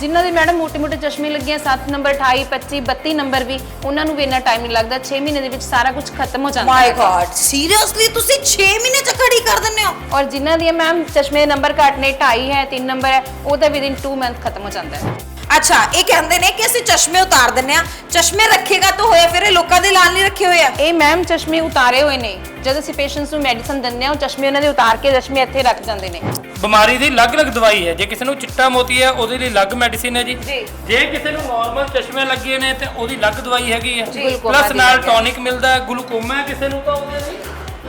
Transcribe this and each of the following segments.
ਜਿਨ੍ਹਾਂ ਦੇ ਮੈਡਮ ਮੋਟੇ-ਮੋਟੇ ਚਸ਼ਮੇ ਲੱਗੇ ਆ 7 ਨੰਬਰ 28 25 32 ਨੰਬਰ ਵੀ ਉਹਨਾਂ ਨੂੰ ਵੀ ਇੰਨਾ ਟਾਈਮ ਨਹੀਂ ਲੱਗਦਾ। 6 ਮਹੀਨੇ ਦੇ ਵਿੱਚ ਸਾਰਾ ਕੁਝ ਖਤਮ ਹੋ ਜਾਂਦਾ ਮਾਈ ਗॉड ਸੀਰੀਅਸਲੀ ਤੁਸੀਂ 6 ਮਹੀਨੇ ਚ ਖੜੀ ਕਰ ਦਿੰਦੇ ਹੋ? ਔਰ ਜਿਨ੍ਹਾਂ ਦੀ ਮੈਮ ਚਸ਼ਮੇ ਨੰਬਰ ਘੱਟ ਨੇ 2.5 ਹੈ 3 ਨੰਬਰ ਹੈ ਉਹਦਾ ਵਿਦ ਇਨ 2 ਮੰਥ ਖਤਮ ਹੋ ਜਾਂਦਾ ਹੈ। ਅੱਛਾ ਇਹ ਕਹਿੰਦੇ ਨੇ ਕਿ ਅਸੀਂ ਚਸ਼ਮੇ ਉਤਾਰ ਦਿੰਨੇ ਆ। ਚਸ਼ਮੇ ਰੱਖੇਗਾ ਤਾਂ ਹੋਇਆ ਫਿਰ ਇਹ ਲੋਕਾਂ ਦੇ ਲਾਲ ਨਹੀਂ ਰੱਖੇ ਹੋਏ ਆ। ਇਹ ਮੈਮ ਚਸ਼ਮੇ ਉਤਾਰੇ ਹੋਏ ਨੇ। ਜਦ ਅਸੀਂ ਪੇਸ਼ੈਂਟਸ ਨੂੰ ਮੈਡੀਸਨ ਦਿੰਦੇ ਆ ਉਹ ਚਸ਼ਮੇ ਉਹਨਾਂ ਦੇ ਉਤਾਰ ਕੇ ਚਸ਼ਮੇ ਇੱਥੇ ਰੱਖ ਜਾਂਦੇ ਨੇ। ਬਿਮਾਰੀ ਦੀ ਅਲੱਗ-ਅਲੱਗ ਦਵਾਈ ਹੈ। ਜੇ ਕਿਸੇ ਨੂੰ ਚਿੱਟਾ ਮੋਤੀ ਹੈ ਉਹਦੇ ਲਈ ਅਲੱਗ ਮੈਡੀਸਿਨ ਹੈ ਜੀ। ਜੀ। ਜੇ ਕਿਸੇ ਨੂੰ ਨਾਰਮਲ ਚਸ਼ਮੇ ਲੱਗੇ ਨੇ ਤੇ ਉਹਦੀ ਅਲੱਗ ਦਵਾਈ ਹੈਗੀ ਹੈ। ਗਲੂਕੋਮਾ ਪਲੱਸ ਦੀ ਨਾਲ ਹੈਗੀ ਹੈ। ਟੌਨਿਕ ਮਿਲਦਾ ਹੈ ਗਲੂਕੋਮਾ ਹੈ ਕਿਸੇ ਨੂੰ ਤਾਂ ਉਹਦੇ ਲਈ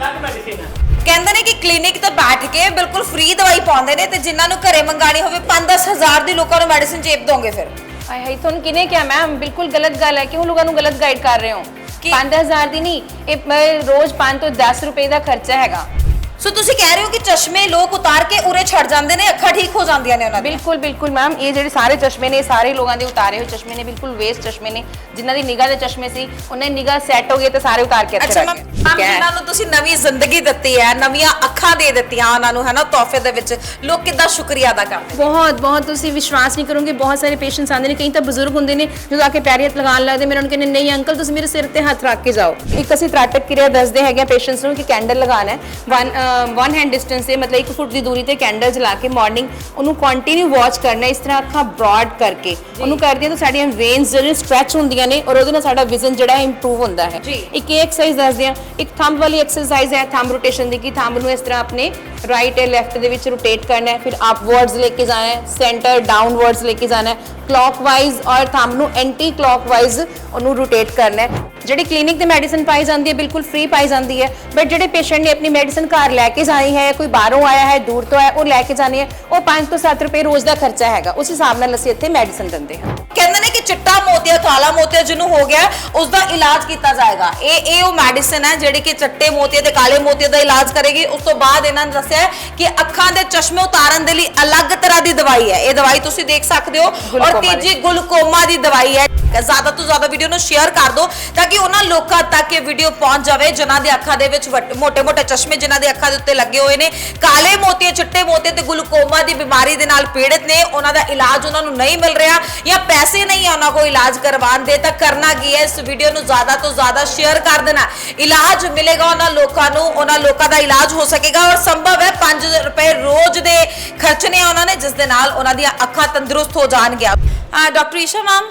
ਮੈਡੀਸਿਨ ਕਹਿੰਦੇ ਨੇ ਕਿ ਕਲੀਨਿਕ ਤੇ ਬੈਠ ਕੇ ਬਿਲਕੁਲ ਫ੍ਰੀ ਦਵਾਈ ਪਾਉਂਦੇ ਨੇ ਤੇ ਜਿਨ੍ਹਾਂ ਨੂੰ ਘਰੇ ਮੰਗਾਣੀ ਹੋਵੇ 5-10 ਹਜ਼ਾਰ ਦੀ ਲੋਕਾਂ ਨੂੰ ਮੈਡੀਸਿਨ ਚੇਪ ਦੋਗੇ ਫਿਰ। ਹਾਏ ਹਾਏ ਤੁਹਾਨੂੰ ਕਿਨੇ ਕਿਹਾ ਮੈਮ ਬਿਲਕੁਲ ਗਲਤ ਗੱਲ ਹੈ ਕਿਉਂ ਲੋਕਾਂ ਨੂੰ ਗਲਤ ਗਾਈਡ ਕਰ ਰਹੇ ਹੋ। ਕੀ? 5000 ਦੀ ਨਹੀਂ ਇਹ ਰੋਜ਼ 5 ਤੋਂ 10 ਰੁਪਏ ਦਾ ਖਰਚਾ ਹੈਗਾ। ਸੋ ਤੁਸੀਂ ਕਹਿ ਰਹੇ ਹੋ ਕਿ ਚਸ਼ਮੇ ਲੋਕ ਉਤਾਰ ਕੇ ਉਰੇ ਛੱਡ ਜਾਂਦੇ ਨੇ ਅੱਖਾਂ ਠੀਕ ਹੋ ਜਾਂਦੀਆਂ ਨੇ ਉਹਨਾਂ ਦੀਆਂ? ਬਿਲਕੁਲ ਬਿਲਕੁਲ ਮੈਮ ਇਹ ਜਿਹੜੇ ਸਾਰੇ ਚਸ਼ਮੇ ਨੇ ਇਹ ਸਾਰੇ ਲੋਕਾਂ ਦੇ ਉਤਾਰੇ ਹੋਏ ਚਸ਼ਮੇ ਨੇ ਬਿਲਕੁਲ ਵੇਸਟ ਚਸ਼ਮੇ ਨੇ। ਜਿਨ੍ਹਾਂ ਦੀ ਨਿਗਾਹ ਦੇ ਚਸ਼ਮੇ ਸੀ ਉਹਨਾਂ ਦੀ ਨਿਗਾਹ ਸੈੱਟ ਹੋ ਗਈ ਤੇ ਸਾਰੇ ਉਤਾਰ ਕੇ ਇੱਥੇ ਅੱਛਾ ਰੱਖ ਮੈਮ ਗਏ। ਨੂੰ ਤੁਸੀਂ ਨਵੀਂ ਜ਼ਿੰਦਗੀ ਦਿੱਤੀ ਹੈ ਨਵੀਆਂ ਅੱਖਾਂ ਦੇ ਦਿੱਤੀਆਂ ਉਹਨਾਂ ਨੂੰ ਹੈ ਨਾ ਤੋਹਫੇ ਦੇ ਵਿੱਚ ਲੋਕ ਕਿੱਦਾਂ ਸ਼ੁਕਰੀਆ ਅਦਾ ਕਰਦੇ? ਬਹੁਤ ਬਹੁਤ ਤੁਸੀਂ ਵਿਸ਼ਵਾਸ ਨਹੀਂ ਕਰੋਗੇ ਬਹੁਤ ਸਾਰੇ ਪੇਸ਼ੈਂਟਸ ਆਉਂਦੇ ਨੇ ਕਈ ਤਾਂ ਬਜ਼ੁਰਗ ਹੁੰਦੇ ਨੇ ਜਦੋਂ ਆ ਕੇ ਪੈਰੀ ਹੱਥ ਲਗਾਉਣ ਲੱਗਦੇ ਮੇਰੇ ਉਹਨਾਂ ਕਹਿੰਦੇ ਨਹੀਂ ਅੰਕਲ ਤੁਸੀਂ ਮੇਰੇ ਸਿਰ ਤੇ ਹੱਥ ਰੱਖ ਕੇ ਜਾਓ। ਇੱਕ ਅਸੀਂ ਤ੍ਰਾਟਕ ਕਿਰਿਆ ਦੱਸਦੇ ਹੈਗੇ ਪੇਸ਼ੈਂਟਸ ਨੂੰ ਕਿ ਕੈਂਡਲ ਲਗਾਉਣਾ ਹੈ। ਵਨ ਵਨ ਹੈਂਡ ਡਿਸਟੈਂਸ ਤੇ ਮਤਲਬ 1 ਫੁੱਟ ਦੀ ਦੂਰੀ ਤੇ ਕੈਂਡਲ ਜਲਾ ਕੇ ਮਾਰਨਿੰਗ ਉਹਨੂੰ ਕੰਟੀਨਿਊ ਵਾਚ ਕਰਨਾ ਇਸ ਤਰ੍ਹਾਂ ਅੱਖਾਂ ਬ੍ਰੌਡ ਕਰਕੇ। ਉਹਨੂੰ ਕਰਦੀਆਂ ਤਾਂ ਸਾਡੀਆਂ ਵੇਨਸ ਜਿਹੜੀਆਂ ਸਟ੍ਰੈਚ ਹੁੰਦੀਆਂ ਨੇ ਔਰ ਉਹਦੇ ਨਾਲ ਸਾਡਾ ਵਿਜ਼ਨ ਜਿਹੜਾ ਹੈ ਇੰਪਰੂਵ ਹੁੰਦਾ ਹੈ। ਇੱਕ ਇਹ ਐਕਸਰਸਾਈਜ਼ ਦੱਸਦੇ ਆ ਇੱਕ ਥੰਬ ਵਾਲੀ ਐਕਸਰਸਾਈਜ਼ ਹੈ ਥੰਬ ਰੋਟੇਸ਼ਨ ਦੀ ਕਿ ਥੰਬ ਨੂੰ ਇਸ ਤਰ੍ਹਾਂ ਆਪਣੇ ਰਾਈਟ ਤੇ ਲੈਫਟ ਦੇ ਵਿੱਚ ਰੋਟੇਟ ਕਰਨਾ ਹੈ ਫਿਰ ਅਪਵਰਡਸ ਲੈ ਕੇ ਜਾਣਾ ਹੈ ਸੈਂਟਰ ਡਾਊਨਵਰਡਸ ਲੈ ਕੇ ਜਾਣਾ ਹੈ ਕਲੌਕਵਾਈਜ਼ ਔਰ ਥੰਬ ਨੂੰ ਐਂਟੀ ਕਲੌਕਵਾਈਜ਼ ਉਹਨੂੰ ਰੋਟੇਟ ਕਰਨਾ ਹੈ। ਜਿਹੜੀ ਕਲੀਨਿਕ ਤੇ ਮੈਡੀਸਿਨ ਪਾਈ ਜਾਂਦੀ ਹੈ ਬਿਲਕੁਲ ਫ੍ਰੀ ਪਾਈ ਜਾਂਦੀ ਹੈ। ਬਟ ਜਿਹੜੇ ਪੇਸ਼ੈਂਟ ਨੇ ਆਪਣੀ ਮੈਡੀਸਿਨ ਘਰ ਲੈ ਕੇ ਜਾਣੀ ਹੈ ਕੋਈ ਬਾਹਰੋਂ ਆਇਆ ਹੈ ਦੂਰ ਤੋਂ ਆਇਆ ਉਹ ਲੈ ਕੇ ਜਾਣੀ ਹੈ ਉਹ 5 ਤੋਂ 7 ਰੁਪਏ ਰੋਜ਼ ਦਾ ਖਰਚਾ ਹੈਗਾ। ਉਸ ਹਿਸਾਬ ਨਾਲ ਅਸੀਂ ਇੱਥੇ ਮੈਡੀਸਿਨ ਦਿੰਦੇ ਹਾਂ। ਕਹਿੰਦੇ ਨੇ ਕਿ ਚਿੱਟਾ ਮੋਤੀਆ ਕਾਲਾ ਮੋਤੀਆ ਜਿਹਨੂੰ ਹੋ ਗਿਆ ਉਸ ਦਾ ਇਲਾਜ ਕੀਤਾ ਜਾਏਗਾ। ਇਹ ਇਹ ਉਹ ਮੈਡੀਸਿਨ ਹੈ ਜਿਹੜੀ ਕਿ ਚਿੱਟੇ ਮੋਤੀਏ ਤੇ ਕਾਲੇ ਮੋਤੀਏ ਦਾ ਇਲਾਜ ਕਰੇਗੀ। ਉਸ ਤੋਂ ਬਾਅਦ ਇਹਨਾਂ ਨੇ ਦੱਸਿਆ ਕਿ ਅੱਖਾਂ ਦੇ ਚਸ਼ਮੇ ਉਤਾਰਨ ਦੇ ਲਈ ਅਲੱਗ ਤਰ੍ਹਾਂ ਦੀ ਦਵਾਈ ਹੈ। ਇਹ ਦਵਾਈ ਤੁਸੀਂ ਦੇਖ ਸਕਦੇ ਹੋ। ਔਰ। ਤੀਜੀ ਗਲੂਕੋਮਾ ਦੀ ਦਵਾਈ ਹੈ ਠੀਕ ਹੈ ਜ਼ਿਆਦਾ ਤੋਂ ਜ਼ਿਆਦਾ ਵੀਡੀਓ ਨੂੰ ਸ਼ੇਅਰ ਕਰ ਦਿਓ ਤਾਂ ਕਿ ਉਹਨਾਂ ਲੋਕਾਂ ਤੱਕ ਇਹ ਵੀਡੀਓ ਪਹੁੰਚ ਜਾਵੇ, ਜਿਨ੍ਹਾਂ ਦੇ ਅੱਖਾਂ ਦੇ ਵਿੱਚ ਮੋٹے-ਮੋٹے ਚਸ਼ਮੇ ਜਿਨ੍ਹਾਂ ਦੇ ਅੱਖਾਂ ਦੇ ਉੱਤੇ ਲੱਗੇ ਹੋਏ ਨੇ। ਕਾਲੇ ਮੋਤੀਏ ਚਿੱਟੇ ਮੋਤੀਏ ਤੇ ਗਲੂਕੋਮਾ ਦੀ ਬਿਮਾਰੀ ਦੇ ਨਾਲ ਪੀੜਤ ਨੇ। ਉਹਨਾਂ ਦਾ ਇਲਾਜ ਉਹਨਾਂ ਨੂੰ ਨਹੀਂ ਮਿਲ ਰਿਹਾ ਜਾਂ ਪੈਸੇ ਨਹੀਂ ਆ ਉਹਨਾਂ ਕੋਲ ਇਲਾਜ ਕਰਵਾਉਣ ਦੇ, ਤਾਂ ਕਰਨਾ ਕੀ ਹੈ? ਇਸ ਵੀਡੀਓ ਨੂੰ ਜ਼ਿਆਦਾ ਤੋਂ ਜ਼ਿਆਦਾ ਸ਼ੇਅਰ ਕਰ ਦੇਣਾ। ਇਲਾਜ ਮਿਲੇਗਾ ਉਹਨਾਂ ਲੋਕਾਂ ਨੂੰ, ਉਹਨਾਂ ਲੋਕਾਂ ਦਾ ਇਲਾਜ ਹੋ ਸਕੇਗਾ ਔਰ ਸੰਭਵ ਹੈ 5 ਰੁਪਏ ਰੋਜ਼ ਦੇ ਖਰਚਨੇ ਉਹਨਾਂ ਨੇ, ਜਿਸ ਦੇ ਨਾਲ ਉਹਨਾਂ ਦੀਆਂ ਅੱਖਾਂ ਤੰਦਰੁਸਤ ਹੋ ਜਾਣਗੀਆਂ। Doctor Isha ma'am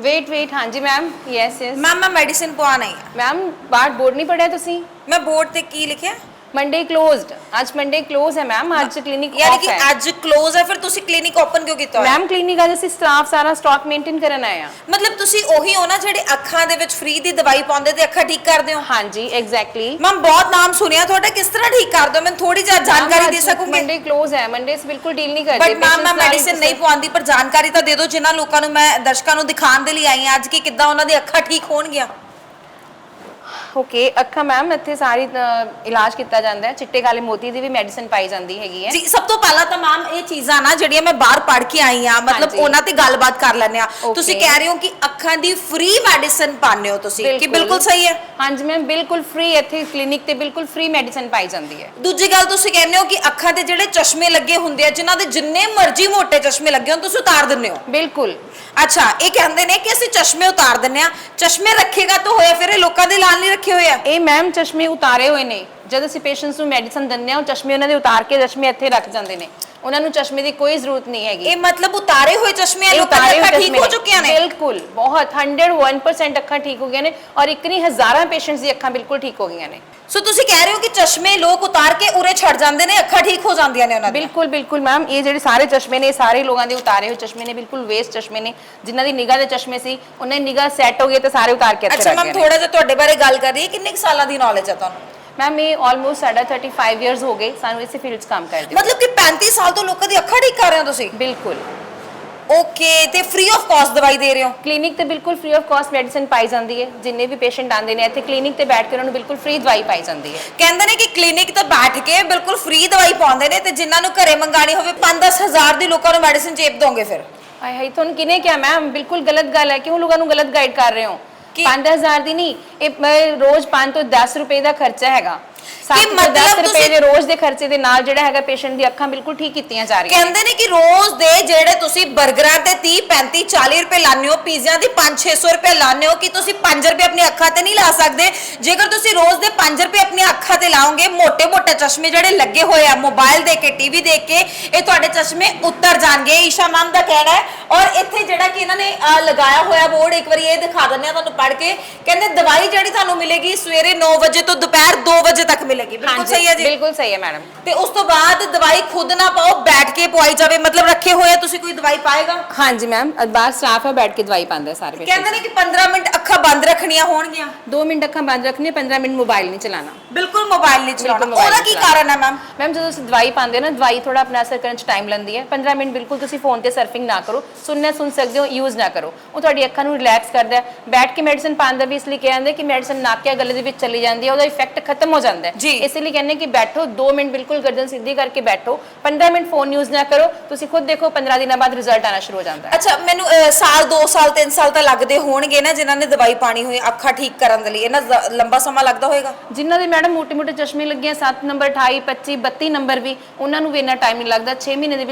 wait wait ਹਾਂਜੀ ਮੈਮ ਯੈਸ ਯੈਸ ਮੈਮ ਮੈਂ ਮੈਡੀਸਿਨ ਪਵਾਉਣਾ ਹੈ। ਮੈਮ ਬਾਹਰ ਬੋਰਡ ਨਹੀਂ ਪੜਿਆ ਤੁਸੀਂ? ਮੈਂ ਬੋਰਡ ਤੇ ਕੀ ਲਿਖਿਆ? ਮੰਡੇ ਕਲੋਜ਼ਡ ਅੱਜ ਮੰਡੇ ਕਲੋਜ਼ ਹੈ ਮੈਮ ਅੱਜ ਕਲੀਨਿਕ ਯਾਨੀ ਕਿ ਹੈ ਅੱਜ ਕਲੋਜ਼ ਹੈ ਫਿਰ ਤੁਸੀਂ ਕਲੀਨਿਕ ਓਪਨ ਕਿਉਂ ਕੀਤਾ ਹੋਇਆ ਮੈਮ ਕਲੀਨਿਕ ਅੱਜ ਅਸੀਂ ਸਟਾਫ ਸਾਰਾ ਸਟਾਕ ਮੇਨਟੇਨ ਕਰਨ ਆਏ ਆ ਮਤਲਬ ਤੁਸੀਂ ਉਹੀ ਹੋ ਨਾ ਜਿਹੜੇ ਅੱਖਾਂ ਦੇ ਵਿੱਚ ਫ੍ਰੀ ਦੀ ਦਵਾਈ ਪਾਉਂਦੇ ਤੇ ਅੱਖਾਂ ਠੀਕ ਕਰਦੇ ਹੋ ਹਾਂਜੀ ਐਗਜ਼ੈਕਟਲੀ ਮੈਂ ਬਹੁਤ ਨਾਮ ਸੁਣਿਆ ਤੁਹਾਡਾ ਕਿਸ ਤਰ੍ਹਾਂ ਠੀਕ ਕਰ ਦੋ ਮੈਨੂੰ ਥੋੜੀ ਜਿਹੀ ਜਾਣਕਾਰੀ ਦੇ ਸਕੋਗੇ ਮੰਡੇ ਕਲੋਜ਼ ਹੈ ਮੰਡੇ ਸੇ ਬਿਲਕੁਲ ਡੀਲ ਨਹੀਂ ਕਰਦੇ ਬਟ ਮੈਮ ਮੈਂ ਮੈਡੀਸਿਨ ਨਹੀਂ ਪਵਾਉਂਦੀ ਪਰ ਜਾਣਕਾਰੀ ਤਾਂ ਦੇ ਦਿਓ ਜਿਨ੍ਹਾਂ ਲੋਕਾਂ ਨੂੰ ਮੈਂ ਦਰਸ਼ਕਾਂ ਨੂੰ ਦਿਖਾਉਣ ਦੇ ਲਈ ਆਈ ਹਾਂ ਅੱਜ ਕਿ ਕਿੱਦਾਂ ਉਹਨਾਂ ਦੀ ਅੱਖਾਂ ਠੀਕ ਹੋਣਗੀਆਂ? ਓਕੇ ਅੱਖਾਂ ਮੈਮ ਇੱਥੇ ਸਾਰੀ ਅ, ਇਲਾਜ ਕੀਤਾ ਜਾਂਦਾ ਹੈ। ਚਿੱਟੇ ਕਾਲੇ ਮੋਤੀ ਦੀ ਵੀ ਮੈਡੀਸਿਨ ਪਾਈ ਜਾਂਦੀ ਹੈਗੀ ਹੈ। ਜੀ ਸਭ ਤੋਂ ਪਹਿਲਾਂ ਤਾਂ ਮੈਮ ਇਹ ਚੀਜ਼ਾਂ ਨਾ ਜਿਹੜੀਆਂ ਮੈਂ ਬਾਹਰ ਪੜ੍ਹ ਕੇ ਆਈ ਆ ਮਤਲਬ ਹਾਂਜੀ। ਉਹਨਾਂ ਤੇ ਗੱਲਬਾਤ ਕਰ ਲੈਂਦੇ ਆ Okay. ਤੁਸੀਂ ਕਹਿ ਰਹੇ ਹੋ ਕਿ ਅੱਖਾਂ ਦੀ ਫ੍ਰੀ ਮੈਡੀਸਿਨ ਪਾਉਂਦੇ ਹੋ ਤੁਸੀਂ ਕਿ ਬਿਲਕੁਲ। ਸਹੀ ਹੈ? ਹਾਂਜੀ ਮੈਮ ਬਿਲਕੁਲ ਫ੍ਰੀ ਇੱਥੇ ਕਲੀਨਿਕ ਤੇ ਬਿਲਕੁਲ ਫ੍ਰੀ ਮੈਡੀਸਿਨ ਪਾਈ ਜਾਂਦੀ ਹੈ। ਦੂਜੀ ਗੱਲ ਤੁਸੀਂ ਕਹਿੰਦੇ ਹੋ ਕਿ ਅੱਖਾਂ ਦੇ ਜਿਹੜੇ ਚਸ਼ਮੇ ਲੱਗੇ ਹੁੰਦੇ ਆ ਜਿਨ੍ਹਾਂ ਦੇ ਜਿੰਨੇ ਮਰਜ਼ੀ ਮੋٹے ਚਸ਼ਮੇ ਲੱਗੇ ਹੋਣ ਤੁਸੀਂ ਉਤਾਰ ਦਿੰਦੇ ਹੋ? ਬਿਲਕੁਲ। ਅੱਛਾ ਇਹ ਕਹਿੰਦੇ ਨੇ ਕਿ ਅਸੀਂ ਚਸ਼ਮੇ ਉਤਾਰ ਦਿੰਨੇ ਆ ਚਸ਼ਮੇ ਰੱਖੇਗਾ ਤਾਂ ਹੋਇਆ ਫਿਰ ਇਹ ਲੋਕਾਂ ਦੇ ਲਾਲ ਨਹੀਂ ਰੱਖੇ ਹੋਏ ਆ। ਇਹ ਮੈਮ ਚਸ਼ਮੇ ਉਤਾਰੇ ਹੋਏ ਨੇ। ਜਦ ਅਸੀਂ ਪੇਸ਼ੈਂਟਸ ਨੂੰ ਮੈਡੀਸਨ ਦਿੰਦੇ ਆ ਉਹ ਚਸ਼ਮੇ ਉਹਨਾਂ ਦੇ ਉਤਾਰ ਕੇ ਚਸ਼ਮੇ ਇੱਥੇ ਰੱਖ ਜਾਂਦੇ ਨੇ। ਉਹਨਾਂ ਨੂੰ ਚਸ਼ਮੇ ਦੀ ਕੋਈ ਜ਼ਰੂਰਤ ਨਹੀਂ ਹੈਗੀ। ਇਹ ਮਤਲਬ ਉਤਾਰੇ ਹੋਏ ਚਸ਼ਮੇ ਆ ਲੋਕਾਂ ਹੋਏ ਅੱਖਾਂ ਠੀਕ ਹੋ। ਚੁੱਕੀਆਂ ਨੇ? ਬਿਲਕੁਲ ਬਹੁਤ 101% ਅੱਖਾਂ ਠੀਕ ਹੋ ਗਈਆਂ ਨੇ ਔਰ ਇੱਕ ਨਹੀਂ ਹਜ਼ਾਰਾਂ ਪੇਸ਼ੈਂਟਸ ਦੀ ਅੱਖਾਂ ਬਿਲਕੁਲ ਠੀਕ ਹੋ ਗਈਆਂ ਨੇ। ਸੋ ਤੁਸੀਂ ਕਹਿ ਰਹੇ ਹੋ ਕਿ ਚਸ਼ਮੇ ਲੋਕ ਉਤਾਰ ਕੇ ਉਰੇ ਛੱਡ ਜਾਂਦੇ ਨੇ ਅੱਖਾਂ ਠੀਕ ਹੋ ਜਾਂਦੀਆਂ ਨੇ ਉਹਨਾਂ ਦੀਆਂ? ਬਿਲਕੁਲ ਬਿਲਕੁਲ ਮੈਮ ਇਹ ਜਿਹੜੇ ਸਾਰੇ ਚਸ਼ਮੇ ਨੇ ਸਾਰੇ ਲੋਕਾਂ ਦੇ ਉਤਾਰੇ ਹੋਏ ਚਸ਼ਮੇ ਨੇ ਬਿਲਕੁਲ ਵੇਸਟ ਚਸ਼ਮੇ ਨੇ। ਜਿਨ੍ਹਾਂ ਦੀ ਨਿਗਾਹ ਦੇ ਚਸ਼ਮੇ ਸੀ ਉਹਨਾਂ ਦੀ ਨਿਗਾਹ ਸੈੱਟ ਹੋ ਗਈ ਤੇ ਸਾਰੇ ਉਤਾਰ ਕੇ ਅੱਛਾ ਮੈਮ ਥੋੜਾ ਜਿਹਾ ਤੁਹਾਡੇ ਬਾਰੇ ਗੱਲ ਕਰੀਏ ਕਿੰਨੇ ਸਾਲਾਂ ਦੀ ਨੌਲੇਜ ਹੈ ਤੁਹਾਨੂੰ? ਮੈਮ ਇਹ ਆਲਮੋਸਟ ਸਾਡਾ 35 ਇਅਰਸ ਹੋ ਗਏ ਸਾਨੂੰ ਇਸੇ ਫੀਲਡ 'ਚ ਕੰਮ ਕਰਦੇ ਮਤਲਬ ਕਿ 35 ਸਾਲ ਤੋਂ ਲੋਕਾਂ ਦੀ ਅੱਖਾਂ ਠੀਕ ਕਰ ਰਹੇ ਹੋ ਤੁਸੀਂ ਬਿਲਕੁਲ ਓਕੇ ਤੇ ਫ੍ਰੀ ਆਫ ਕਾਸਟ ਦਵਾਈ ਦੇ ਰਹੇ ਹੋ ਕਲੀਨਿਕ ਤੇ ਬਿਲਕੁਲ ਫ੍ਰੀ ਆਫ ਕਾਸਟ ਮੈਡੀਸਿਨ ਪਾਈ ਜਾਂਦੀ ਹੈ ਜਿੰਨੇ ਵੀ ਪੇਸ਼ੈਂਟ ਆਉਂਦੇ ਨੇ ਇੱਥੇ ਕਲੀਨਿਕ ਤੇ ਬੈਠ ਕੇ ਉਹਨਾਂ ਨੂੰ ਬਿਲਕੁਲ ਫ੍ਰੀ ਦਵਾਈ ਪਾਈ ਜਾਂਦੀ ਹੈ ਕਹਿੰਦੇ ਨੇ ਕਿ ਕਲੀਨਿਕ ਤੇ ਬੈਠ ਕੇ ਬਿਲਕੁਲ ਫ੍ਰੀ ਦਵਾਈ ਪਾਉਂਦੇ ਨੇ ਤੇ ਜਿਨ੍ਹਾਂ ਨੂੰ ਘਰੇ ਮੰਗਾਣੀ ਹੋਵੇ 5-10 ਹਜ਼ਾਰ ਦੀ ਲੋਕਾਂ ਨੂੰ ਮੈਡੀਸਿਨ ਚੇਪ ਦੋਗੇ ਫਿਰ ਹਾਏ ਹਾਏ ਤੁਹਾਨੂੰ ਕਿਨੇ ਕਿਹਾ ਮੈਮ ਬਿਲਕੁਲ ਗਲਤ ਗੱਲ ਹੈ ਕਿਉਂ ਲੋਕਾਂ ਨੂੰ ਗਲਤ ਗਾਈਡ ਕਰ ਰਹੇ ਹੋ ਕੀ? 5000 ਦੀ ਨਹੀਂ ਇਹ ਮੈਂ ਰੋਜ਼ 5 ਤੋਂ 10 ਰੁਪਏ ਦਾ ਖਰਚਾ ਹੈਗਾ। 7 ਤੋਂ 10 ਰੁਪਏ ਦੇ ਰੋਜ਼ ਦੇ ਖਰਚੇ ਦੇ ਨਾਲ ਜਿਹੜਾ ਹੈਗਾ ਪੇਸ਼ੈਂਟ ਦੀ ਅੱਖਾਂ ਬਿਲਕੁਲ ਠੀਕ ਕੀਤੀਆਂ ਜਾ ਰਹੀਆਂ ਕਹਿੰਦੇ ਨੇ ਕਿ ਰੋਜ਼ ਦੇ ਜਿਹੜੇ ਤੁਸੀਂ 버ਗਰਾਂ ਤੇ 30 35 40 ਰੁਪਏ ਲਾਉਂਦੇ ਹੋ ਪੀਜ਼ਿਆਂ ਕਿ ਤੁਸੀਂ 5 ਅੱਖਾਂ ਤੇ ਲਾਓਗੇ ਮੋٹے-ਮੋٹੇ ਚਸ਼ਮੇ ਜਿਹੜੇ ਲੱਗੇ ਹੋਏ ਆ ਮੋਬਾਈਲ ਦੇ ਕੇ ਟੀਵੀ ਦੇਖ ਕੇ ਇਹ ਤੁਹਾਡੇ ਚਸ਼ਮੇ ਉੱਤਰ ਜਾਣਗੇ। ਈਸ਼ਾ ਮੈਮ ਦਾ ਕਹਿਣਾ ਔਰ ਇੱਥੇ ਜਿਹੜਾ ਕਿ ਇਹਨਾਂ ਨੇ ਲਗਾਇਆ ਹੋਇਆ ਬੋਰਡ ਇੱਕ ਵਾਰੀ ਇਹ ਦਿਖਾ ਦਿੰਦੇ ਆ ਤੁਹਾਨੂੰ ਪੜ੍ਹ ਕੇ। ਕਹਿੰਦੇ ਦਵਾਈ ਜਿਹੜੀ ਤੁਹਾਨੂੰ ਮਿਲੇਗੀ ਸਵੇਰੇ 9 ਵਜੇ ਤੋਂ ਦੁਪਹਿਰ 2 ਵਜੇ ਤੱਕ ਮਿਲੇ ਬਿਲਕੁਲ ਹਾਂਜੀ, ਸਹੀ ਹੈ ਜੀ। ਬਿਲਕੁਲ ਸਹੀ ਹੈ ਮੈਡਮ। ਤੇ ਉਸ ਤੋਂ ਬਾਅਦ ਦਵਾਈ ਖੁਦ ਨਾ ਪਾਓ ਬੈਠ ਕੇ ਪਵਾਈ ਜਾਵੇ। ਮਤਲਬ ਰੱਖੇ ਹੋਏ ਆ ਤੁਸੀਂ ਕੋਈ ਦਵਾਈ ਪਾਏਗਾ? ਹਾਂਜੀ ਮੈਮ ਬਾਹਰ ਸਟਾਫ ਹੈ ਬੈਠ ਕੇ ਦਵਾਈ ਪਾਉਂਦਾ ਹੈ ਸਾਰੇ patient। ਕਹਿੰਦੇ ਨੇ ਕਿ 15 ਮਿੰਟ ਅੱਖਾਂ ਬੰਦ ਰੱਖਣੀਆਂ ਹੋਣਗੀਆਂ। ਦੋ ਮਿੰਟ ਅੱਖਾਂ ਬੰਦ ਰੱਖਣੀ 15 ਮਿੰਟ ਮੋਬਾਈਲ ਨਹੀਂ ਚਲਾਉਣਾ। ਬਿਲਕੁਲ ਮੋਬਾਈਲ ਨਹੀਂ ਚਲਾਉਣਾ। ਬਿਲਕੁਲ mobile ਉਹਦਾ ਕੀ ਨਹੀਂ ਕਾਰਨ ਹੈ ਮੈਮ? ਮੈਮ ਜਦੋਂ ਤੁਸੀਂ ਦਵਾਈ ਪਾਉਂਦੇ ਹੋ ਨਾ ਦਵਾਈ ਥੋੜਾ ਆਪਣਾ ਅਸਰ ਕਰਨ ਚ ਟਾਈਮ ਲੈਂਦੀ ਹੈ। 15 ਮਿੰਟ ਬਿਲਕੁਲ ਤੁਸੀਂ ਫੋਨ ਤੇ ਸਰਫਿੰਗ ਨਾ ਕਰੋ। ਸੁਣਨਾ ਸੁਣ ਸਕਦੇ ਹੋ ਯੂਜ਼ ਨਾ ਕਰੋ। ਉਹ ਤੁਹਾਡੀ ਅੱਖਾਂ ਨੂੰ ਰਿਲੈਕਸ ਕਰਦਾ ਹੈ। ਬੈਠ ਕੇ ਮੈਡੀਸਨ ਪਾਉਣ ਦਾ ਵੀ ਇਸ ਲਈ ਕਿਹਾ ਜਾਂਦਾ ਹੈ ਕਿ ਮੈਡੀਸਨ ਨਾਕਿਆ ਗਲੇ ਦੇ ਵਿੱਚ ਚਲੀ ਜਾਂਦੀ ਹੈ ਉਹਦਾ ਇਫੈਕਟ ਖਤਮ ਹੋ ਜਾਂਦਾ ਹੈ। ਜੀ। ਇਸ ਲਈ ਕਹਿੰਦੇ ਕਿ ਬੈਠੋ 2 ਮਿੰਟ ਬਿਲਕੁਲ ਗਰਦਨ ਸਿੱਧੀ ਕਰਕੇ ਬੈਠੋ। 15 ਮਿੰਟ ਫੋਨ ਯੂਜ਼ ਨਾ ਕਰੋ ਤੁਸੀਂ ਖੁਦ ਦੇਖੋ 15 ਦਿਨਾਂ ਬਾਅਦ ਰਿਜ਼ਲਟ ਆਣਾ ਸ਼ੁਰੂ ਹੋ ਜਾਂਦਾ ਹੈ। ਅੱਛਾ ਮੈਨੂੰ ਸਾਲ 2 ਸਾਲ 3 ਸਾਲ ਤਾਂ ਲੱਗਦੇ ਹੋਣਗੇ ਨਾ ਜਿਨ੍ਹਾਂ ਨੇ ਦਵਾਈ ਪਾਣੀ ਹੋਈ ਅੱਖਾਂ ਠੀਕ ਕਰਨ ਦੇ ਲਈ। ਇਹਨਾਂ ਲੰਬਾ ਸਮਾਂ ਲੱਗਦਾ ਹੋਏਗਾ? ਜਿਨ੍ਹਾਂ ਦੇ ਮੈਡਮ ਮੋਟੇ-ਮੋਟੇ ਚਸ਼ਮੇ ਲੱਗੇ 7 ਨੰਬਰ 28 25 32 ਨੰਬਰ ਵੀ ਉਹਨਾਂ ਨੂੰ ਵੀ ਇੰਨਾ ਟਾਈਮ ਨਹੀਂ ਲੱਗਦਾ। 6 ਮਹੀਨੇ ਦੇ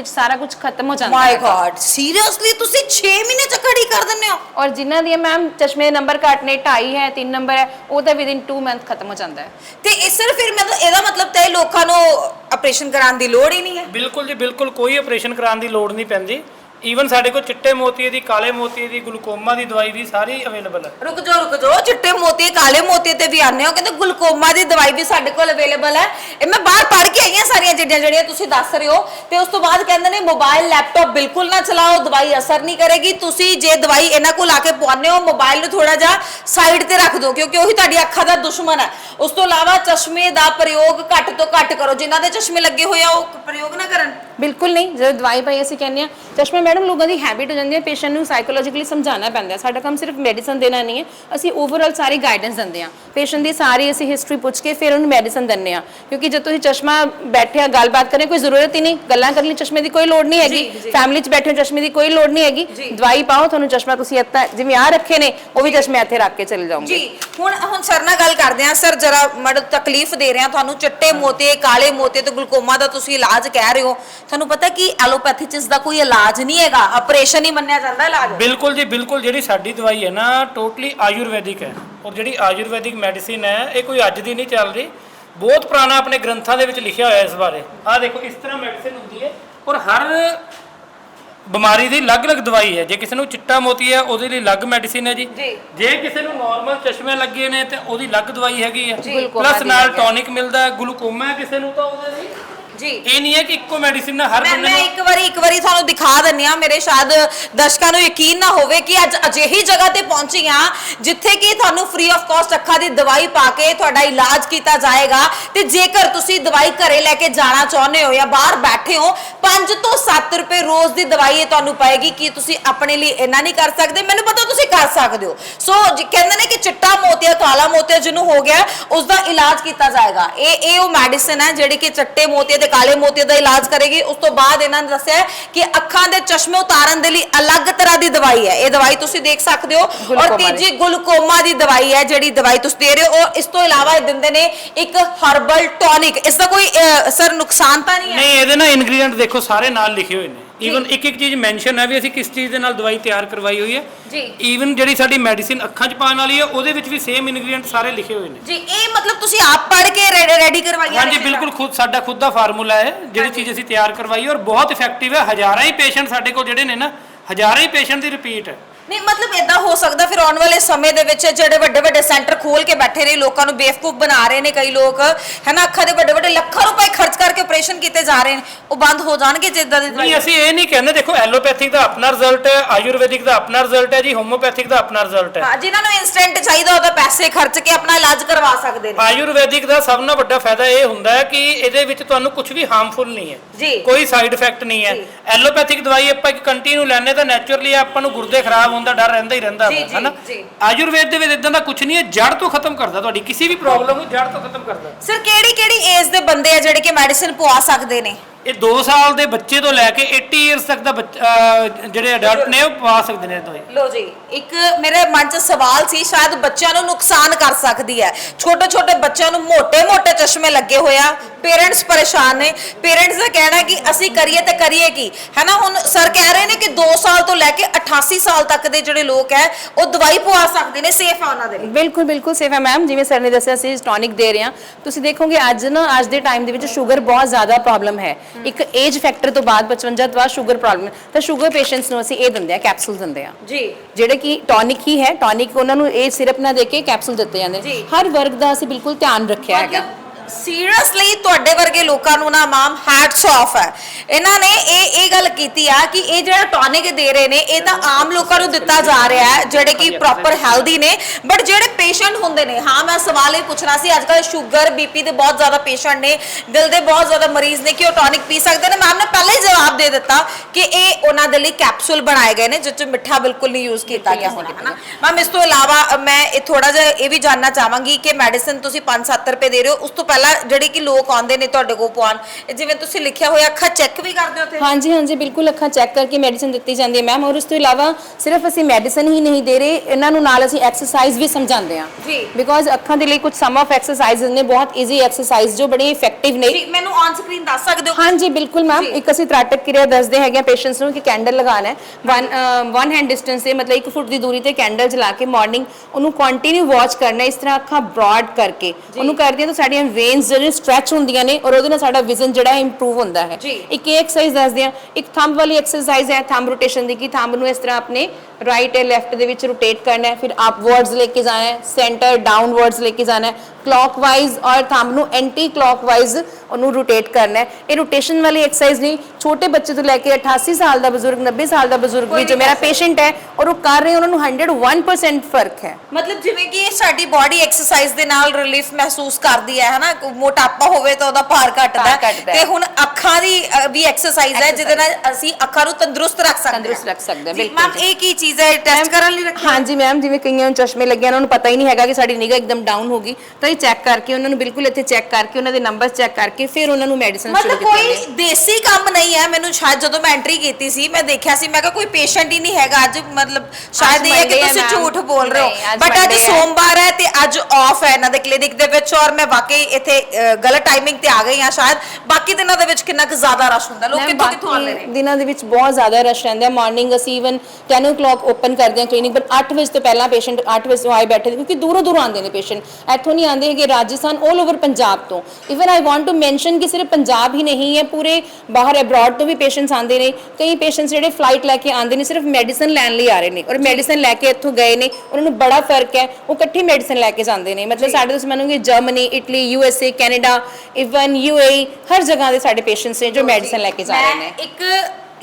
ਸਿਰਫ ਫਿਰ ਮਤਲਬ ਇਹਦਾ ਮਤਲਬ ਤਾਂ ਇਹ ਲੋਕਾਂ ਨੂੰ ਆਪਰੇਸ਼ਨ ਕਰਾਉਣ ਦੀ ਲੋੜ ਹੀ ਨਹੀਂ ਹੈ। ਬਿਲਕੁਲ ਜੀ, ਬਿਲਕੁਲ ਕੋਈ ਆਪਰੇਸ਼ਨ ਕਰਾਉਣ ਦੀ ਲੋੜ ਨਹੀਂ ਪੈਂਦੀ। ਈਵਨ ਸਾਡੇ ਕੋਲ ਚਿੱਟੇ ਮੋਤੀਏ ਦੀ, ਕਾਲੇ ਮੋਤੀਏ ਦੀ, ਗਲੂਕੋਮਾ ਦੀ ਦਵਾਈ ਵੀ ਸਾਰੀ ਅਵੇਲੇਬਲ ਹੈ। ਰੁਕ ਜਾਓ ਰੁਕ ਜਾਓ। ਚਿੱਟੇ ਮੋਤੀ ਕਾਲੇ ਮੋਤੀ ਤੇ ਵੀ ਆਨੇ ਹੋ ਕਹਿੰਦੇ ਗਲੂਕੋਮਾ ਦੀ ਦਵਾਈ ਵੀ ਸਾਡੇ ਕੋਲ ਅਵੇਲੇਬਲ ਹੈ। ਇਹ ਮੈਂ ਬਾਹਰ ਪੜ ਕੇ ਆਈ ਹਾਂ ਸਾਰੀਆਂ ਚੀਜ਼ਾਂ ਜਿਹੜੀਆਂ ਤੁਸੀਂ ਦੱਸ ਰਹੇ ਹੋ। ਤੇ ਉਸ ਤੋਂ ਬਾਅਦ ਕਹਿੰਦੇ ਨੇ ਮੋਬਾਈਲ ਲੈਪਟਾਪ ਬਿਲਕੁਲ ਨਾ ਚਲਾਓ, ਦਵਾਈ ਅਸਰ ਨਹੀਂ ਕਰੇਗੀ। ਤੁਸੀਂ ਜੇ ਦਵਾਈ ਇਹਨਾਂ ਕੋਲ ਆ ਕੇ ਪਵਾਉਂਦੇ ਹੋ ਮੋਬਾਈਲ ਨੂੰ ਥੋੜਾ ਜਿਹਾ ਸਾਈਡ ਤੇ ਰੱਖ ਦਿਓ, ਕਿਉਂਕਿ ਉਹੀ ਤੁਹਾਡੀ ਅੱਖਾਂ ਦਾ ਦੁਸ਼ਮਣ ਹੈ। ਉਸ ਤੋਂ ਇਲਾਵਾ ਚਸ਼ਮੇ ਦਾ ਪ੍ਰਯੋਗ ਘੱਟ ਤੋਂ ਘੱਟ ਕਰੋ। ਜਿਨ੍ਹਾਂ ਦੇ ਚਸ਼ਮੇ ਲੱਗੇ ਹੋਏ ਆ, ਉਹ ਪ੍ਰਯੋਗ ਨਾ ਕਰਨ। ਬਿਲਕੁਲ ਨਹੀਂ ਜਦੋਂ ਦਵਾਈ ਪਾਈ ਅਸੀਂ ਕਹਿੰਦੇ ਆ ਚਸ਼ਮਾ ਮੈਡਮ ਲੋਕਾਂ ਦੀ ਹੈਬਿਟ ਹੋ ਜਾਂਦੀ ਹੈ ਪੇਸ਼ੈਂਟ ਨੂੰ ਸਾਈਕੋਲੋਜੀਕਲੀ ਸਮਝਾਉਣਾ ਪੈਂਦਾ ਸਾਡਾ ਕੰਮ ਸਿਰਫ ਮੈਡੀਸਨ ਦੇਣਾ ਨਹੀਂ ਹੈ ਅਸੀਂ ਓਵਰਆਲ ਸਾਰੀ ਗਾਈਡੈਂਸ ਦਿੰਦੇ ਆ ਪੇਸ਼ੈਂਟ ਦੀ ਸਾਰੀ ਅਸੀਂ ਹਿਸਟਰੀ ਪੁੱਛ ਕੇ ਫਿਰ ਉਹਨੂੰ ਮੈਡੀਸਨ ਦਿੰਦੇ ਆ ਕਿਉਂਕਿ ਜਦ ਤੁਸੀਂ ਚਸ਼ਮਾ ਬੈਠੇ ਆ ਗੱਲਬਾਤ ਕਰਨੇ ਕੋਈ ਜ਼ਰੂਰਤ ਹੀ ਨਹੀਂ ਗੱਲਾਂ ਕਰਨ ਲਈ ਚਸ਼ਮੇ ਦੀ ਕੋਈ ਲੋੜ ਨਹੀਂ ਹੈਗੀ। ਫੈਮਿਲੀ 'ਚ ਬੈਠੇ ਹੋ ਚਸ਼ਮੇ ਦੀ ਕੋਈ ਲੋੜ ਨਹੀਂ ਹੈਗੀ। ਦਵਾਈ ਪਾਓ ਤੁਹਾਨੂੰ ਚਸ਼ਮਾ ਤੁਸੀਂ ਇੱਦਾਂ ਜਿਵੇਂ ਆ ਰੱਖੇ ਨੇ ਉਹ ਵੀ ਚਸ਼ਮੇ ਇੱਥੇ ਰੱਖ ਕੇ ਚਲੇ ਜਾਓਗੇ। ਜੀ ਹੁਣ ਹੁਣ ਸਰ ਨਾਲ ਗੱਲ ਕਰਦੇ ਹਾਂ। ਸਰ ਜਰਾ ਮੜ ਤਕਲੀਫ ਦੇ ਰਹੇ ਹਾਂ। ਤੁਹਾਨੂੰ ਚਿੱਟੇ ਮੋਤੀ ਕਾਲੇ ਮੋਤੀ ਤੇ ਗਲੂਕੋਮਾ ਦਾ ਤੁਸੀਂ ਇਲਾਜ ਕਹਿ ਰਹੇ ਹੋ। ਤੁਹਾਨੂੰ ਪਤਾ ਕਿ ਐਲੋਪੈਥੀ ਚ ਇਸ ਦਾ ਕੋਈ ਇਲਾਜ ਨਹੀਂ ਹੈਗਾ ਆਪਰੇਸ਼ਨ ਹੀ ਮੰਨਿਆ ਜਾਂਦਾ ਇਲਾਜ। ਬਿਲਕੁਲ ਜੀ ਬਿਲਕੁਲ ਜਿਹੜੀ ਸਾਡੀ ਦਵਾਈ ਹੈ ਨਾ ਟੋਟਲੀ ਆਯੁਰਵੈਦਿਕ ਹੈ। ਔਰ ਜਿਹੜੀ ਆਯੁਰਵੈਦਿਕ ਮੈਡੀਸਿਨ ਹੈ ਇਹ ਕੋਈ ਅੱਜ ਦੀ ਨਹੀਂ ਚੱਲ ਰਹੀ। ਬਹੁਤ ਪੁਰਾਣਾ ਆਪਣੇ ਗ੍ਰੰਥਾਂ ਦੇ ਵਿੱਚ ਲਿਖਿਆ ਹੋਇਆ ਇਸ ਬਾਰੇ। ਆਹ ਦੇਖੋ ਇਸ ਤਰ੍ਹਾਂ ਮੈਡੀਸਿਨ ਹੁੰਦੀ ਹੈ ਔਰ ਹਰ ਬਿਮਾਰੀ ਦੀ ਅਲੱਗ-ਅਲੱਗ ਦਵਾਈ ਹੈ। ਜੇ ਕਿਸੇ ਨੂੰ ਚਿੱਟਾ ਮੋਤੀ ਹੈ ਉਹਦੇ ਲਈ ਅਲੱਗ ਮੈਡੀਸਿਨ ਹੈ ਜੀ। ਜੀ। ਕਿਸੇ ਨੂੰ ਨਾਰਮਲ ਚਸ਼ਮੇ ਲੱਗੇ ਨੇ ਤੇ ਉਹਦੀ ਅਲੱਗ ਦਵਾਈ ਹੈਗੀ ਹੈ। ਪਲੱਸ ਨਾਲ। ਟੌਨਿਕ ਮਿਲਦਾ ਹੈ ਗਲੂਕੋਮਾ ਕਿਸੇ ਨੂੰ ਤਾਂ ਉਹਦੇ ਲਈ ਜੀ। ਇਹ ਨਹੀਂ ਹੈ ਕਿ ਇੱਕੋ ਮੈਡੀਸਿਨ ਨਾਲ ਹਰ ਮੈਂ ਬੰਦੇ ਮੈਂ ਨੂੰ ਇੱਕ ਵਾਰੀ ਇੱਕ ਵਾਰੀ ਤੁਹਾਨੂੰ ਦਿਖਾ ਦਿੰਨੀ ਆ ਮੇਰੇ ਸ਼ਾਇਦ ਦਰਸ਼ਕਾਂ ਨੂੰ ਯਕੀਨ ਨਾ ਹੋਵੇ ਕਿ ਅੱਜ ਅਜਿਹੀ ਜਗ੍ਹਾ ਤੇ ਪਹੁੰਚੀ ਆ ਜਿੱਥੇ ਕਿ ਤੁਹਾਨੂੰ ਫ੍ਰੀ ਆਫ ਕਾਸਟ ਅੱਖਾਂ ਦੀ ਦਵਾਈ ਪਾ ਕੇ ਤੁਹਾਡਾ ਇਲਾਜ ਕੀਤਾ ਜਾਏਗਾ। ਤੇ ਜੇਕਰ ਤੁਸੀਂ ਦਵਾਈ ਘਰੇ ਲੈ ਕੇ ਜਾਣਾ ਚਾਹੁੰਦੇ ਹੋ ਜਾਂ ਬਾਹਰ ਬੈਠੇ ਹੋ 5 ਤੋਂ 7 ਰੁਪਏ ਰੋਜ਼ ਦੀ ਦਵਾਈ ਇਹ ਤੁਹਾਨੂੰ ਪਏਗੀ ਕਿ ਤੁਸੀਂ ਆਪਣੇ ਲਈ ਇੰਨਾ ਨਹੀਂ ਕਰ ਸਕਦੇ। ਮੈਨੂੰ ਪਤਾ ਤੁਸੀਂ ਕਰ ਸਕਦੇ ਹੋ। ਸੋ ਜੀ ਕਹਿੰਦੇ ਨੇ ਕਿ ਚਿੱਟਾ ਮੋਤੀਆ ਕਾਲਾ ਮੋਤੀਆ ਜਿਹਨੂੰ ਹੋ ਗਿਆ ਉਸ ਦਾ ਇਲਾਜ ਕੀਤਾ ਜਾਏਗਾ। ਇਹ ਇਹ ਉਹ ਮੈਡੀਸਿਨ ਹੈ ਜਿਹੜੀ ਕਿ ਚਿੱਟੇ ਮੋਤੀਏ ਤੇ ਕਾਲੇ ਮੋਤੀਏ ਦਾ ਇਲਾਜ ਕਰੇਗੀ। ਉਸ ਤੋਂ ਬਾਅਦ ਇਹਨਾਂ ਨੇ ਦੱਸਿਆ ਕਿ ਅੱਖਾਂ ਦੇ ਚਸ਼ਮੇ ਉਤਾਰਨ ਦੇ ਲਈ ਅਲੱਗ ਤਰ੍ਹਾਂ ਦੀ ਦਵਾਈ ਹੈ। ਇਹ ਦਵਾਈ ਤੁਸੀਂ ਦੇਖ ਸਕਦੇ ਹੋ। ਔਰ। ਤੀਜੀ ਗਲੂਕੋਮਾ ਦੀ ਦਵਾਈ ਹੈ ਜਿਹੜੀ ਦਵਾਈ ਤੁਸੀਂ ਦੇ ਰਹੇ ਹੋ। ਔਰ ਇਸ ਤੋਂ ਇਲਾਵਾ ਇਹ ਦਿੰਦੇ ਨੇ ਇੱਕ ਹਰਬਲ ਟੌਨਿਕ। ਇਸ ਦਾ ਕੋਈ ਸਰ ਨੁਕਸਾਨ ਤਾਂ ਨਹੀਂ ਹੈ? ਨਹੀਂ ਇਹਦੇ ਨਾਲ ਇਨਗਰੀਡੀਐਂਟ ਦੇਖੋ ਸਾਰੇ ਨਾਲ ਲਿਖੇ ਹੋਏ ਨੇ। ਈਵਨ ਇੱਕ ਇੱਕ ਚੀਜ਼ ਮੈਂਸ਼ਨ ਹੈ ਵੀ ਅਸੀਂ ਕਿਸ ਚੀਜ਼ ਦੇ ਨਾਲ ਦਵਾਈ ਤਿਆਰ ਕਰਵਾਈ ਹੋਈ ਹੈ। ਜੀ। ਈਵਨ ਜਿਹੜੀ ਸਾਡੀ ਮੈਡੀਸਿਨ ਅੱਖਾਂ 'ਚ ਪਾਉਣ ਵਾਲੀ ਹੈ ਉਹਦੇ ਵਿੱਚ ਵੀ ਸੇਮ ਇਨਗਰੀਡੀਐਂਟ ਸਾਰੇ ਲਿਖੇ ਹੋਏ ਨੇ। ਜੀ ਇਹ ਮਤਲਬ ਤੁਸੀਂ ਆਪ ਪੜ੍ਹ ਕੇ ਰੈਡੀ ਕਰਵਾਈਆਂ ਹਾਂਜੀ ਨੇ ਬਿਲਕੁਲ ਖੁਦ ਸਾਡਾ ਖੁਦ ਦਾ ਫਾਰਮੂਲਾ ਹੈ ਜਿਹੜੀ ਚੀਜ਼ ਅਸੀਂ ਤਿਆਰ ਕਰਵਾਈ ਹੈ ਔਰ ਬਹੁਤ ਇਫੈਕਟਿਵ ਹੈ। ਹਜ਼ਾਰਾਂ ਹੀ ਪੇਸ਼ੈਂਟ ਸਾਡੇ ਕੋਲ ਜਿਹੜੇ ਨੇ ਨਾ ਹਜ਼ਾਰਾਂ ਹੀ ਪੇਸ਼ੈਂਟ ਦੀ ਰਿਪੀਟ ਹੈ। ਨਹੀਂ ਮਤਲਬ ਇਦਾਂ ਹੋ ਸਕਦਾ ਫਿਰ ਆਉਣ ਵਾਲੇ ਸਮੇਂ ਦੇ ਵਿੱਚ ਜਿਹੜੇ ਵੱਡੇ ਵੱਡੇ ਸੈਂਟਰ ਖੋਲ ਕੇ ਬੈਠੇ ਨੇ ਲੋਕਾਂ ਨੂੰ ਬੇਵਕੂਫ ਬਣਾ ਰਹੇ ਨੇ ਕਈ ਲੋਕ ਹੈਨਾ ਅੱਖਾਂ ਦੇ ਵੱਡੇ ਵੱਡੇ ਲੱਖਾਂ ਰੁਪਏ ਖਰਚ ਕਰਕੇ ਆਪਰੇਸ਼ਨ ਕੀਤੇ ਜਾ ਰਹੇ ਨੇ ਉਹ ਬੰਦ ਹੋ ਜਾਣਗੇ ਜਿੱਦਾਂ ਦੀ ਦਵਾਈ ਨਹੀਂ ਅਸੀਂ ਇਹ ਨਹੀਂ ਕਹਿੰਦੇ ਦੇਖੋ ਐਲੋਪੈਥਿਕ ਦਾ ਆਪਣਾ ਰਿਜ਼ਲਟ ਹੈ ਆਯੁਰਵੈਦਿਕ ਦਾ ਆਪਣਾ ਰਿਜ਼ਲਟ ਹੈ ਜੀ ਹੋਮੋਪੈਥਿਕ ਦਾ ਆਪਣਾ ਰਿਜ਼ਲਟ ਹੈ। ਹਾਂ ਜਿਨ੍ਹਾਂ ਨੂੰ ਇਨਸਟੈਂਟ ਚਾਹੀਦਾ ਉਹਦਾ ਪੈਸੇ ਖਰਚ ਕੇ ਆਪਣਾ ਇਲਾਜ ਕਰਵਾ ਸਕਦੇ ਨੇ। ਆਯੁਰਵੈਦਿਕ ਦਾ ਸਭ ਤੋਂ ਵੱਡਾ ਫਾਇਦਾ ਇਹ ਹੁੰਦਾ ਹੈ ਕਿ ਇਹਦੇ ਵਿੱਚ ਤੁਹਾਨੂੰ ਕੁਝ ਵੀ ਹਾਰਮਫੁਲ ਨਹੀਂ ਹੈ। ਜੀ। ਕੋਈ ਸਾਈਡ ਇਫੈਕਟ ਨਹੀਂ ਹੈ। ਐਲੋਪੈਥਿਕ ਦਵਾਈ ਆਪਾਂ ਇੱਕ ਕੰਟੀਨਿਊ ਲੈਣੇ ਤਾਂ ਨੇਚਰਲੀ ਆਪਾਂ ਨੂੰ ਗੁਰਦੇ ਖਰਾਬ ਹੋਣ ਦਾ ਡਰ ਰਹਿੰਦਾ ਹੀ ਰਹਿੰਦਾ ਜੀ, ਹਨਾ? ਜੀ। ਆਯੁਰਵੇਦ ਦੇ ਵਿੱਚ ਇਦਾਂ ਦਾ ਕੁਝ ਨਹੀਂ ਹੈ ਜੜ ਤੋਂ ਖਤਮ ਕਰਦਾ ਤੁਹਾਡੀ ਕਿਸੇ ਵੀ ਪ੍ਰੋਬਲਮ ਨੂੰ ਜੜ ਤੋਂ ਖਤਮ ਕਰਦਾ। ਸਰ ਕਿਹੜੀ ਕਿਹੜੀ ਏਜ ਦੇ ਬੰਦੇ ਆ ਜਿਹੜੇ ਕਿ ਮੈਡੀਸਿਨ ਪਵਾ ਸਕਦੇ ਨੇ? ਇਹ 2 ਸਾਲ ਦੇ ਬੱਚੇ ਤੋਂ ਲੈ ਕੇ 80 ਇਅਰਸ ਤੱਕ ਦਾ ਜਿਹੜੇ ਅਡਲਟ ਨੇ ਉਹ ਪਾ ਸਕਦੇ ਨੇ ਦੋਏ। ਲੋ ਜੀ ਇੱਕ ਮੇਰੇ ਮਨ 'ਚ ਸਵਾਲ ਸੀ ਸ਼ਾਇਦ ਬੱਚਿਆਂ ਨੂੰ ਨੁਕਸਾਨ ਕਰ ਸਕਦੀ ਹੈ। ਛੋਟੇ ਛੋਟੇ ਬੱਚਿਆਂ ਨੂੰ ਮੋٹے-ਮੋٹے ਚਸ਼ਮੇ ਲੱਗੇ ਹੋਇਆ ਪੇਰੈਂਟਸ ਪਰੇਸ਼ਾਨ ਨੇ। ਪੇਰੈਂਟਸ ਦਾ ਕਹਿਣਾ ਕਿ ਅਸੀਂ ਕਰੀਏ ਤੇ ਕਰੀਏ ਕੀ? ਹੈਨਾ ਹੁਣ ਸਰ ਕਹਿ ਰਹੇ ਨੇ ਕਿ 2 ਸਾਲ ਤੋਂ ਲੈ ਕੇ 88 ਸਾਲ ਤੱਕ ਦੇ ਜਿਹੜੇ ਲੋਕ ਹੈ ਉਹ ਦਵਾਈ ਪਵਾ ਸਕਦੇ ਨੇ ਸੇਫ ਆ ਉਹਨਾਂ ਦੇ ਲਈ। ਬਿਲਕੁਲ ਬਿਲਕੁਲ ਸੇਫ ਹੈ ਮੈਮ ਜਿਵੇਂ ਸਰ ਨੇ ਦੱਸਿਆ ਅਸੀਂ ਟੌਨਿਕ ਦੇ ਰਹੇ ਹਾਂ। ਤੁਸੀਂ ਦੇਖੋਗੇ ਅੱਜ ਨਾ ਅੱਜ ਦੇ ਟਾਈਮ ਦੇ ਵਿੱਚ ਸ਼ੂਗਰ ਬਹੁਤ ਜ਼ਿਆਦਾ ਪ੍ਰੋਬਲਮ ਹੈ। ਇੱਕ ਏਜ ਫੈਕਟਰ ਤੋਂ ਬਾਅਦ 55 ਤੋਂ ਬਾਅਦ ਸ਼ੂਗਰ ਪ੍ਰੋਬਲਮ ਤਾਂ ਸ਼ੂਗਰ ਪੇਸ਼ੈਂਟਸ ਨੂੰ ਅਸੀਂ ਇਹ ਦਿੰਦੇ ਆ ਕੈਪਸੂਲ ਦਿੰਦੇ ਆ ਜੀ। ਜਿਹੜੇ ਕਿ ਟੌਨਿਕ ਹੀ ਹੈ ਟੌਨਿਕ ਉਹਨਾਂ ਨੂੰ ਇਹ ਸਿਰਪ ਨਾ ਦੇ ਕੇ ਕੈਪਸੂਲ ਦਿੱਤੇ ਜਾਂਦੇ। ਹਰ ਵਰਗ ਦਾ ਅਸੀਂ ਬਿਲਕੁਲ ਧਿਆਨ ਰੱਖਿਆ ਹੈਗਾ। ਸੀਰੀਅਸਲੀ ਤੁਹਾਡੇ ਵਰਗੇ ਲੋਕਾਂ ਨੂੰ ਨਾ ਮਾਮ ਹੈਟਸ ਆਫ ਹੈ। ਇਹਨਾਂ ਨੇ ਇਹ ਇਹ ਗੱਲ ਕੀਤੀ ਆ ਕਿ ਇਹ ਜਿਹੜਾ ਟੌਨਿਕ ਦੇ ਰਹੇ ਨੇ ਇਹ ਤਾਂ ਆਮ ਲੋਕਾਂ ਨੂੰ ਦਿੱਤਾ ਜਾ ਰਿਹਾ ਹੈ ਜਿਹੜੇ ਕਿ ਪ੍ਰੋਪਰ ਹੈਲਦੀ ਨੇ। ਬਟ ਜਿਹੜੇ ਪੇਸ਼ੈਂਟ ਹੁੰਦੇ ਨੇ ਹਾਂ ਮੈਂ ਸਵਾਲ ਇਹ ਪੁੱਛਣਾ ਸੀ ਅੱਜ ਕੱਲ੍ਹ ਸ਼ੂਗਰ ਬੀਪੀ ਦੇ ਬਹੁਤ ਜ਼ਿਆਦਾ ਪੇਸ਼ੈਂਟ ਨੇ ਦਿਲ ਦੇ ਬਹੁਤ ਜ਼ਿਆਦਾ ਮਰੀਜ਼ ਨੇ ਕਿ ਉਹ ਟੌਨਿਕ ਪੀ ਸਕਦੇ ਨੇ? ਮੈਮ ਨੇ ਪਹਿਲੇ ਹੀ ਜਵਾਬ ਦੇ ਦਿੱਤਾ ਕਿ ਇਹ ਉਹਨਾਂ ਦੇ ਲਈ ਕੈਪਸੂਲ ਬਣਾਏ ਗਏ ਨੇ ਜਿਸ ਚ ਮਿੱਠਾ ਬਿਲਕੁਲ ਨਹੀਂ ਯੂਜ਼ ਕੀਤਾ ਗਿਆ ਹੋਣਾ ਹੈ ਨਾ ਮੈਮ ਇਸ ਤੋਂ ਇਲਾਵਾ ਮੈਂ ਇਹ ਥੋੜਾ ਜਿਹਾ ਇਹ ਵੀ ਜਾਨਣਾ ਚਾਹਾਂਗੀ ਕਿ ਮੈਡੀਸਿਨ ਤੁਸੀਂ 5-7 ਰੁਪਏ ਦੇ ਰਹੇ ਹੋ ਉਸ ਤੋਂ ਪਹਿਲਾਂ ਜਿਹੜੇ ਕਿ ਲੋਕ ਆਉਂਦੇ ਨੇ ਤੁਹਾਡੇ ਕੋਲ ਪਵਾਉਣ ਜਿਵੇਂ ਤੁਸੀਂ ਲਿਖਿਆ ਹੋਇਆ ਅੱਖਾਂ ਚੈੱਕ ਵੀ ਕਰਦੇ ਹੋ ਉੱਥੇ? ਹਾਂਜੀ ਹਾਂਜੀ ਬਿਲਕੁਲ ਅੱਖਾਂ ਚੈੱਕ ਕਰਕੇ ਮੈਡੀਸਿਨ ਦਿੱਤੀ ਜਾਂਦੀ ਹੈ ਮੈਮ ਔਰ ਉਸ ਤੋਂ ਇਲਾਵਾ ਸਿਰਫ ਅਸੀਂ ਮੈਡੀਸਿਨ ਹੀ ਨਹੀਂ ਦੇ ਰਹੇ ਇਹਨਾਂ ਨੂੰ ਨਾਲ ਅਸੀਂ ਐਕਸਰਸਾਈਜ਼ ਵੀ ਸਮਝਾਉਂਦੇ ਹਾਂ। ਜੀ। ਬਿਕੋਜ਼ ਅੱਖਾਂ ਦੇ ਲਈ ਕੁਝ ਸਮ ਆਫ ਐਕਸਰਸਾਈਜ਼ਸ ਨੇ ਬਹੁਤ ਈਜ਼ੀ ਐਕਸਰਸਾਈਜ਼ ਜੋ ਬੜੇ ਇਫੈਕਟਿਵ ਨੇ। ਜੀ ਮੈਨੂੰ ਔਨ ਸਕਰੀਨ ਦੱਸ ਸਕਦੇ ਹੋ ਹਾਂਜੀ ਬਿਲਕੁਲ ਮੈਮ। ਇੱਕ ਅਸੀਂ ਤ੍ਰਾਟਕ ਕਿਰਿਆ ਦੱਸਦੇ ਹੈਗੇ ਪੇਸ਼ੈਂਟਸ ਨੂੰ ਕਿ ਕੈਂਡਲ ਲਗਾਉਣਾ ਹੈ। ਵਨ ਵਨ ਹੈਂਡ ਡਿਸਟੈਂਸ ਤੇ ਮਤਲਬ 1 ਫੁੱਟ ਦੀ ਦੂਰੀ ਤੇ ਕੈਂਡਲ ਜਲਾ ਕੇ ਮਾਰਨਿੰਗ ਉਹਨੂੰ ਕੰਟੀਨਿਊ ਵਾਚ ਕਰਨਾ ਹੈ, ਇਸ ਤਰ੍ਹਾਂ ਅੱਖਾਂ ਬ੍ਰੌਡ ਕਰਕੇ। ਉਹਨੂੰ ਕਰਦੀਆਂ ਤਾਂ ਸਾਡੀਆਂ ਵੇਨਸ ਜਿਹੜੇ ਸਟ੍ਰੈਚ ਹੁੰਦੀਆਂ ਨੇ ਔਰ ਉਹਦੇ ਨਾਲ ਸਾਡਾ ਵਿਜ਼ਨ ਜਿਹੜਾ ਹੈ ਇੰਪਰੂਵ ਹੁੰਦਾ ਹੈ। ਇੱਕ ਇਹ ਐਕਸਰਸਾਈਜ਼ ਦੱਸਦੇ ਹਾਂ ਇੱਕ ਥੰਬ ਵਾਲੀ ਐਕਸਰਸਾਈਜ਼ ਹੈ ਥੰਬ ਰੋਟੇਸ਼ਨ ਦੀ ਕਿ ਥੰਬ ਨੂੰ ਇਸ ਤਰ੍ਹਾਂ ਆਪਣੇ ਰਾਈਟ ਤੇ ਲੈਫਟ ਦੇ ਵਿੱਚ ਰੋਟੇਟ ਕਰਨਾ ਹੈ ਫਿਰ ਅਪਵਰਡਸ ਲੈ ਕੇ ਜਾਣਾ ਹੈ ਸੈਂਟਰ ਡਾਊਨਵਰਡਸ ਲੈ ਕੇ ਜਾਣਾ ਹੈ ਕਲੌਕਵਾਈਜ਼ ਔਰ ਥੰਬ ਨੂੰ ਐਂਟੀ ਕਲੌਕਵਾਈਜ਼ ਉਹਨੂੰ ਰੋਟੇਟ ਕਰਨਾ ਹੈ ਇਹ ਰੋਟੇਸ਼ਨ ਵਾਲੀ ਐਕਸਰਸਾਈਜ਼ ਨਹੀਂ ਛੋਟੇ ਬੱਚੇ ਤੋਂ ਲੈ ਕੇ 88 ਸਾਲ ਦਾ ਬਜ਼ੁਰਗ 90 ਸਾਲ ਦਾ ਬਜ਼ੁਰਗ ਵੀ ਜੋ ਮੇਰਾ। ਪੇਸ਼ੈਂਟ ਹੈ ਔਰ ਉਹ ਕਰ ਰਹੇ ਉਹਨਾਂ ਨੂੰ 101% ਫ਼ਰਕ ਹੈ ਮਤਲਬ ਜਿਵੇਂ ਕਿ ਸਾਡੀ ਬਾਡੀ ਐਕਸਰਸਾਈਜ਼ ਦੇ ਨਾਲ ਰਿਲੀਫ ਮਹਿਸੂਸ ਕਰਦੀ ਹੈ ਹਨਾ ਮੋਟਾਪਾ ਹੋਵੇ ਤਾਂ ਉਹਦਾ ਭਾਰ ਘਟਦਾ। ਤੇ ਹੁਣ ਅੱਖਾਂ ਦੀ ਵੀ ਐਕਸਰਸਾਈਜ਼ ਹੈ ਜਿਹਦੇ ਨਾਲ ਅਸੀਂ ਅੱਖਾਂ ਨੂੰ ਤੰਦਰੁਸਤ ਰੱਖ ਸਕਦੇ ਤੰਦਰੁਸਤ ਰੱਖ ਸਕਦੇ ਹਾਂ, ਬਿਲਕੁਲ ਮੈਮ। ਇਹ ਕੀ ਚੀਜ਼ ਹੈ ਟੈਸਟ ਕਰਨ ਲਈ ਰੱਖਿਆ ਹਾਂਜੀ ਮੈਮ ਜਿਵੇਂ ਕਈਆਂ ਨੂੰ ਚਸ਼ਮੇ ਲੱਗੇ ਉਹਨਾਂ ਨੂੰ ਪਤਾ ਹੀ ਨਹੀਂ ਹੈਗਾ ਕਿ ਸਾਡੀ ਨਿਗਾਹ ਇੱਕਦਮ ਡਾਊਨ ਹੋ ਗਈ। ਤਾਂ ਇਹ ਚੈੱਕ ਕਰਕੇ ਉਹਨਾਂ ਨੂੰ ਬਿਲਕੁਲ ਇੱਥੇ ਚੈੱਕ ਕਰਕੇ ਉਹਨਾਂ ਦੇ ਨੰਬਰਸ ਚੈੱਕ ਕਰਕੇ ਫਿਰ ਉਹਨਾਂ ਨੂੰ ਮੈਡੀਸਨ ਸ਼ੁਰੂ ਮਤਲਬ ਕੀਤੀ ਕੋਈ ਜਾਂਦੀ ਹੈ। ਦੇਸੀ ਕੰਮ ਨਹੀਂ ਹੈ। ਮੈਨੂੰ ਸ਼ਾਇਦ ਜਦੋਂ ਮੈਂ ਐਂਟਰੀ ਕੀਤੀ ਸੀ ਮੈਂ ਦੇਖਿਆ ਸੀ ਮੈਂ ਕਿਹਾ ਕੋਈ ਪੇਸ਼ੈਂਟ ਹੀ ਨਹੀਂ ਹੈਗਾ। ਅੱਜ ਮਤਲਬ ਸ਼ਾਇਦ ਇਹ ਹੈ ਕਿ Monday ਹੈ ਤੁਸੀਂ ma'am। ਝੂਠ ਬੋਲ ਰਹੇ ਨਹੀਂ, ਹੋ। ਅੱਜ ਬਟ ਅੱਜ Monday ਹੈ। ਸੋਮਵਾਰ ਹੈ ਤੇ ਅੱਜ ਆਫ ਹੈ ਇਹਨਾਂ ਦੇ ਕਲੀਨਿਕ ਦੇ ਵਿੱਚ ਔਰ ਮੈਂ ਵਾਕਈ ਇੱਥੇ ਅ, ਗਲਤ ਟਾਈਮਿੰਗ ਤੇ ਆ ਗਈ ਹਾਂ ਸ਼ਾਇਦ। ਬਾਕੀ ਦਿਨਾਂ ਦੇ ਵਿੱਚ ਕਿੰਨਾ ਕੁ ਜ਼ਿਆਦਾ ਰਸ਼ ਹੁੰਦਾ? ਲੋਕ ਕਿੱਥੋਂ ਕਿੱਥੋਂ ਆਉਂਦੇ ਨੇ? ਦਿਨਾਂ ਦੇ ਵਿੱਚ ਬਹੁਤ ਜ਼ਿਆਦਾ ਰਸ਼ ਰਹਿੰਦਾ ਹੈ ਮਾਰਨਿੰਗ ਅਸੀਂ ਇਵਨ 10 o'clock ਓਪਨ ਕਰਦੇ ਹਾਂ ਕਲੀਨਿਕ ਬਟ 8 ਵਜੇ ਤੋਂ ਪਹਿਲਾਂ ਪੇਸ਼ੈਂਟ 8 ਵਜੇ ਤੋਂ ਆਏ ਬੈਠੇ ਨੇ ਕਿਉਂਕਿ ਦੂਰੋਂ ਦੂਰੋਂ ਆਉਂਦੇ ਨੇ ਪੇਸ਼ੈਂਟ ਇੱਥੋਂ ਨਹੀਂ ਆਉਂਦੇ ਹੈਗੇ ਰਾਜਸਥਾਨ 올 ਓਵਰ ਪੰਜਾਬ ਤੋਂ। Even I want to mention ਕਿ ਸਿਰਫ ਪੰਜਾਬ ਹੀ ਨਹੀਂ ਹੈ ਪੂਰੇ ਬਾਹਰ ਅਬਰਾਡ ਤੋਂ ਵੀ ਪੇਸ਼ੈਂਟਸ ਆਉਂਦੇ ਨੇ। ਕਈ ਪੇਸ਼ੈਂਟਸ ਜਿਹੜੇ ਫਲਾਈਟ ਲੈ ਕੇ ਆਉਂਦੇ ਨੇ ਸਿਰਫ ਮੈਡੀਸਨ ਲੈਣ ਲਈ ਆ ਰਹੇ ਨੇ। ਔਰ ਮੈਡੀਸਨ ਲੈ ਕੇ ਇੱਥੋਂ ਗਏ ਨੇ ਉਹਨਾਂ ਨੂੰ ਬੜਾ ਫ਼ਰਕ ਹੈ। ਉਹ ਇਕੱਠੀ ਮੈਡੀਸਨ ਲੈ ਕੇ ਜਾਂਦੇ ਨੇ। ਮਤਲਬ ਸਾਡੇ ਤੁਸੀਂ ਮੰਨੋਗੇ Germany Italy U S A Canada even UAE ਹਰ ਜਗ੍ਹਾ ਦੇ ਸਾਡੇ ਪੇਸ਼ੈਂਟਸ ਨੇ ਜੋ ਮੈਡੀਸਨ ਲੈ ਕੇ ਜਾ ਰਹੇ ਨੇ। ਇੱਕ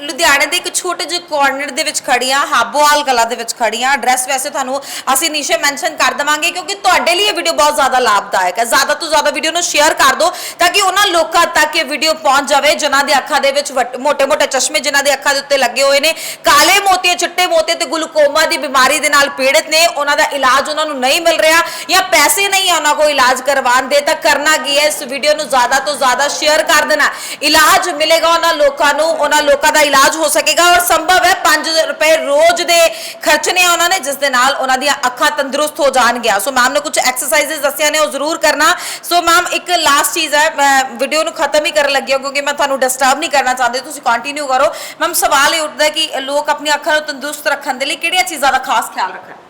ਲੁਧਿਆਣੇ ਦੇ ਇੱਕ ਛੋਟੇ ਜਿਹੇ ਕੋਰਨਰ ਦੇ ਵਿੱਚ ਖੜੀਆਂ, ਹਾਬੋਵਾਲ ਕਲਾ ਦੇ ਵਿੱਚ ਖੜੀਆਂ। ਐਡਰੈਸ ਵੈਸੇ ਤੁਹਾਨੂੰ ਅਸੀਂ ਨੀਚੇ ਮੈਂਸ਼ਨ ਕਰ ਦਵਾਂਗੇ ਕਿਉਂਕਿ ਤੁਹਾਡੇ ਲਈ ਇਹ ਵੀਡੀਓ ਬਹੁਤ ਜ਼ਿਆਦਾ ਲਾਭਦਾਇਕ ਹੈ। ਜ਼ਿਆਦਾ ਤੋਂ ਜ਼ਿਆਦਾ ਵੀਡੀਓ ਨੂੰ ਸ਼ੇਅਰ ਕਰ ਦਿਓ ਤਾਂ ਕਿ ਉਹਨਾਂ ਲੋਕਾਂ ਤੱਕ ਇਹ ਵੀਡੀਓ ਪਹੁੰਚ ਜਾਵੇ ਜਿਨ੍ਹਾਂ ਦੇ ਅੱਖਾਂ ਦੇ ਵਿੱਚ ਮੋਟੇ ਮੋਟੇ ਚਸ਼ਮੇ ਜਿਨ੍ਹਾਂ ਦੇ ਅੱਖਾਂ ਦੇ ਉੱਤੇ ਲੱਗੇ ਹੋਏ ਨੇ। ਕਾਲੇ ਮੋਤੀ ਚਿੱਟੇ ਮੋਤੀ ਤੇ ਗਲੂਕੋਮਾ ਦੀ ਬਿਮਾਰੀ ਦੇ ਨਾਲ ਪੀੜਤ ਨੇ। ਉਹਨਾਂ ਦਾ ਇਲਾਜ ਉਹਨਾਂ ਨੂੰ ਨਹੀਂ ਮਿਲ ਰਿਹਾ ਜਾਂ ਪੈਸੇ ਨਹੀਂ ਆ ਉਹਨਾਂ ਕੋਲ ਇਲਾਜ ਕਰਵਾਉਣ ਦੇ, ਤਾਂ ਕਰਨਾ ਕੀ ਹੈ? ਇਸ ਵੀਡੀਓ ਨੂੰ ਜ਼ਿਆਦਾ ਤੋਂ ਜ਼ਿਆਦਾ ਸ਼ੇਅਰ ਕਰ ਦੇਣਾ। ਇਲਾਜ ਮਿਲੇਗਾ ਉਹਨਾਂ ਲੋਕਾਂ ਨੂੰ, ਉਹਨਾਂ ਲੋਕਾਂ ਦਾ ਇਲਾਜ ਹੋ ਸਕੇਗਾ ਔਰ ਸੰਭਵ ਹੈ 5 ਰੁਪਏ ਰੋਜ਼ ਦੇ ਖਰਚਣੇ ਉਹਨਾਂ ਨੇ, ਜਿਸ ਦੇ ਨਾਲ ਉਹਨਾਂ ਦੀਆਂ ਅੱਖਾਂ ਤੰਦਰੁਸਤ ਹੋ ਜਾਣਗੀਆਂ। ਸੋ ਮੈਮ ਨੇ ਕੁਝ ਐਕਸਰਸਾਈਜ਼ਸ ਦੱਸਿਆ ਨੇ, ਉਹ ਜ਼ਰੂਰ ਕਰਨਾ। ਸੋ ਮੈਮ ਇੱਕ ਲਾਸਟ ਚੀਜ਼ ਹੈ, ਮੈਂ ਵੀਡੀਓ ਨੂੰ ਖਤਮ ਹੀ ਕਰਨ ਲੱਗੀ ਹਾਂ, ਕਿਉਂਕਿ ਮੈਂ ਤੁਹਾਨੂੰ ਡਿਸਟਰਬ ਨਹੀਂ ਕਰਨਾ ਚਾਹੁੰਦੀ, ਤੁਸੀਂ ਕੰਟੀਨਿਊ ਕਰੋ। ਮੈਮ ਸਵਾਲ ਇਹ ਉੱਠਦਾ ਕਿ ਲੋਕ ਆਪਣੀਆਂ ਅੱਖਾਂ ਨੂੰ ਤੰਦਰੁਸਤ ਰੱਖਣ ਦੇ ਲਈ ਕਿਹੜੀਆਂ ਚੀਜ਼ਾਂ ਦਾ ਖਾਸ ਖਿਆਲ ਰੱਖਣ?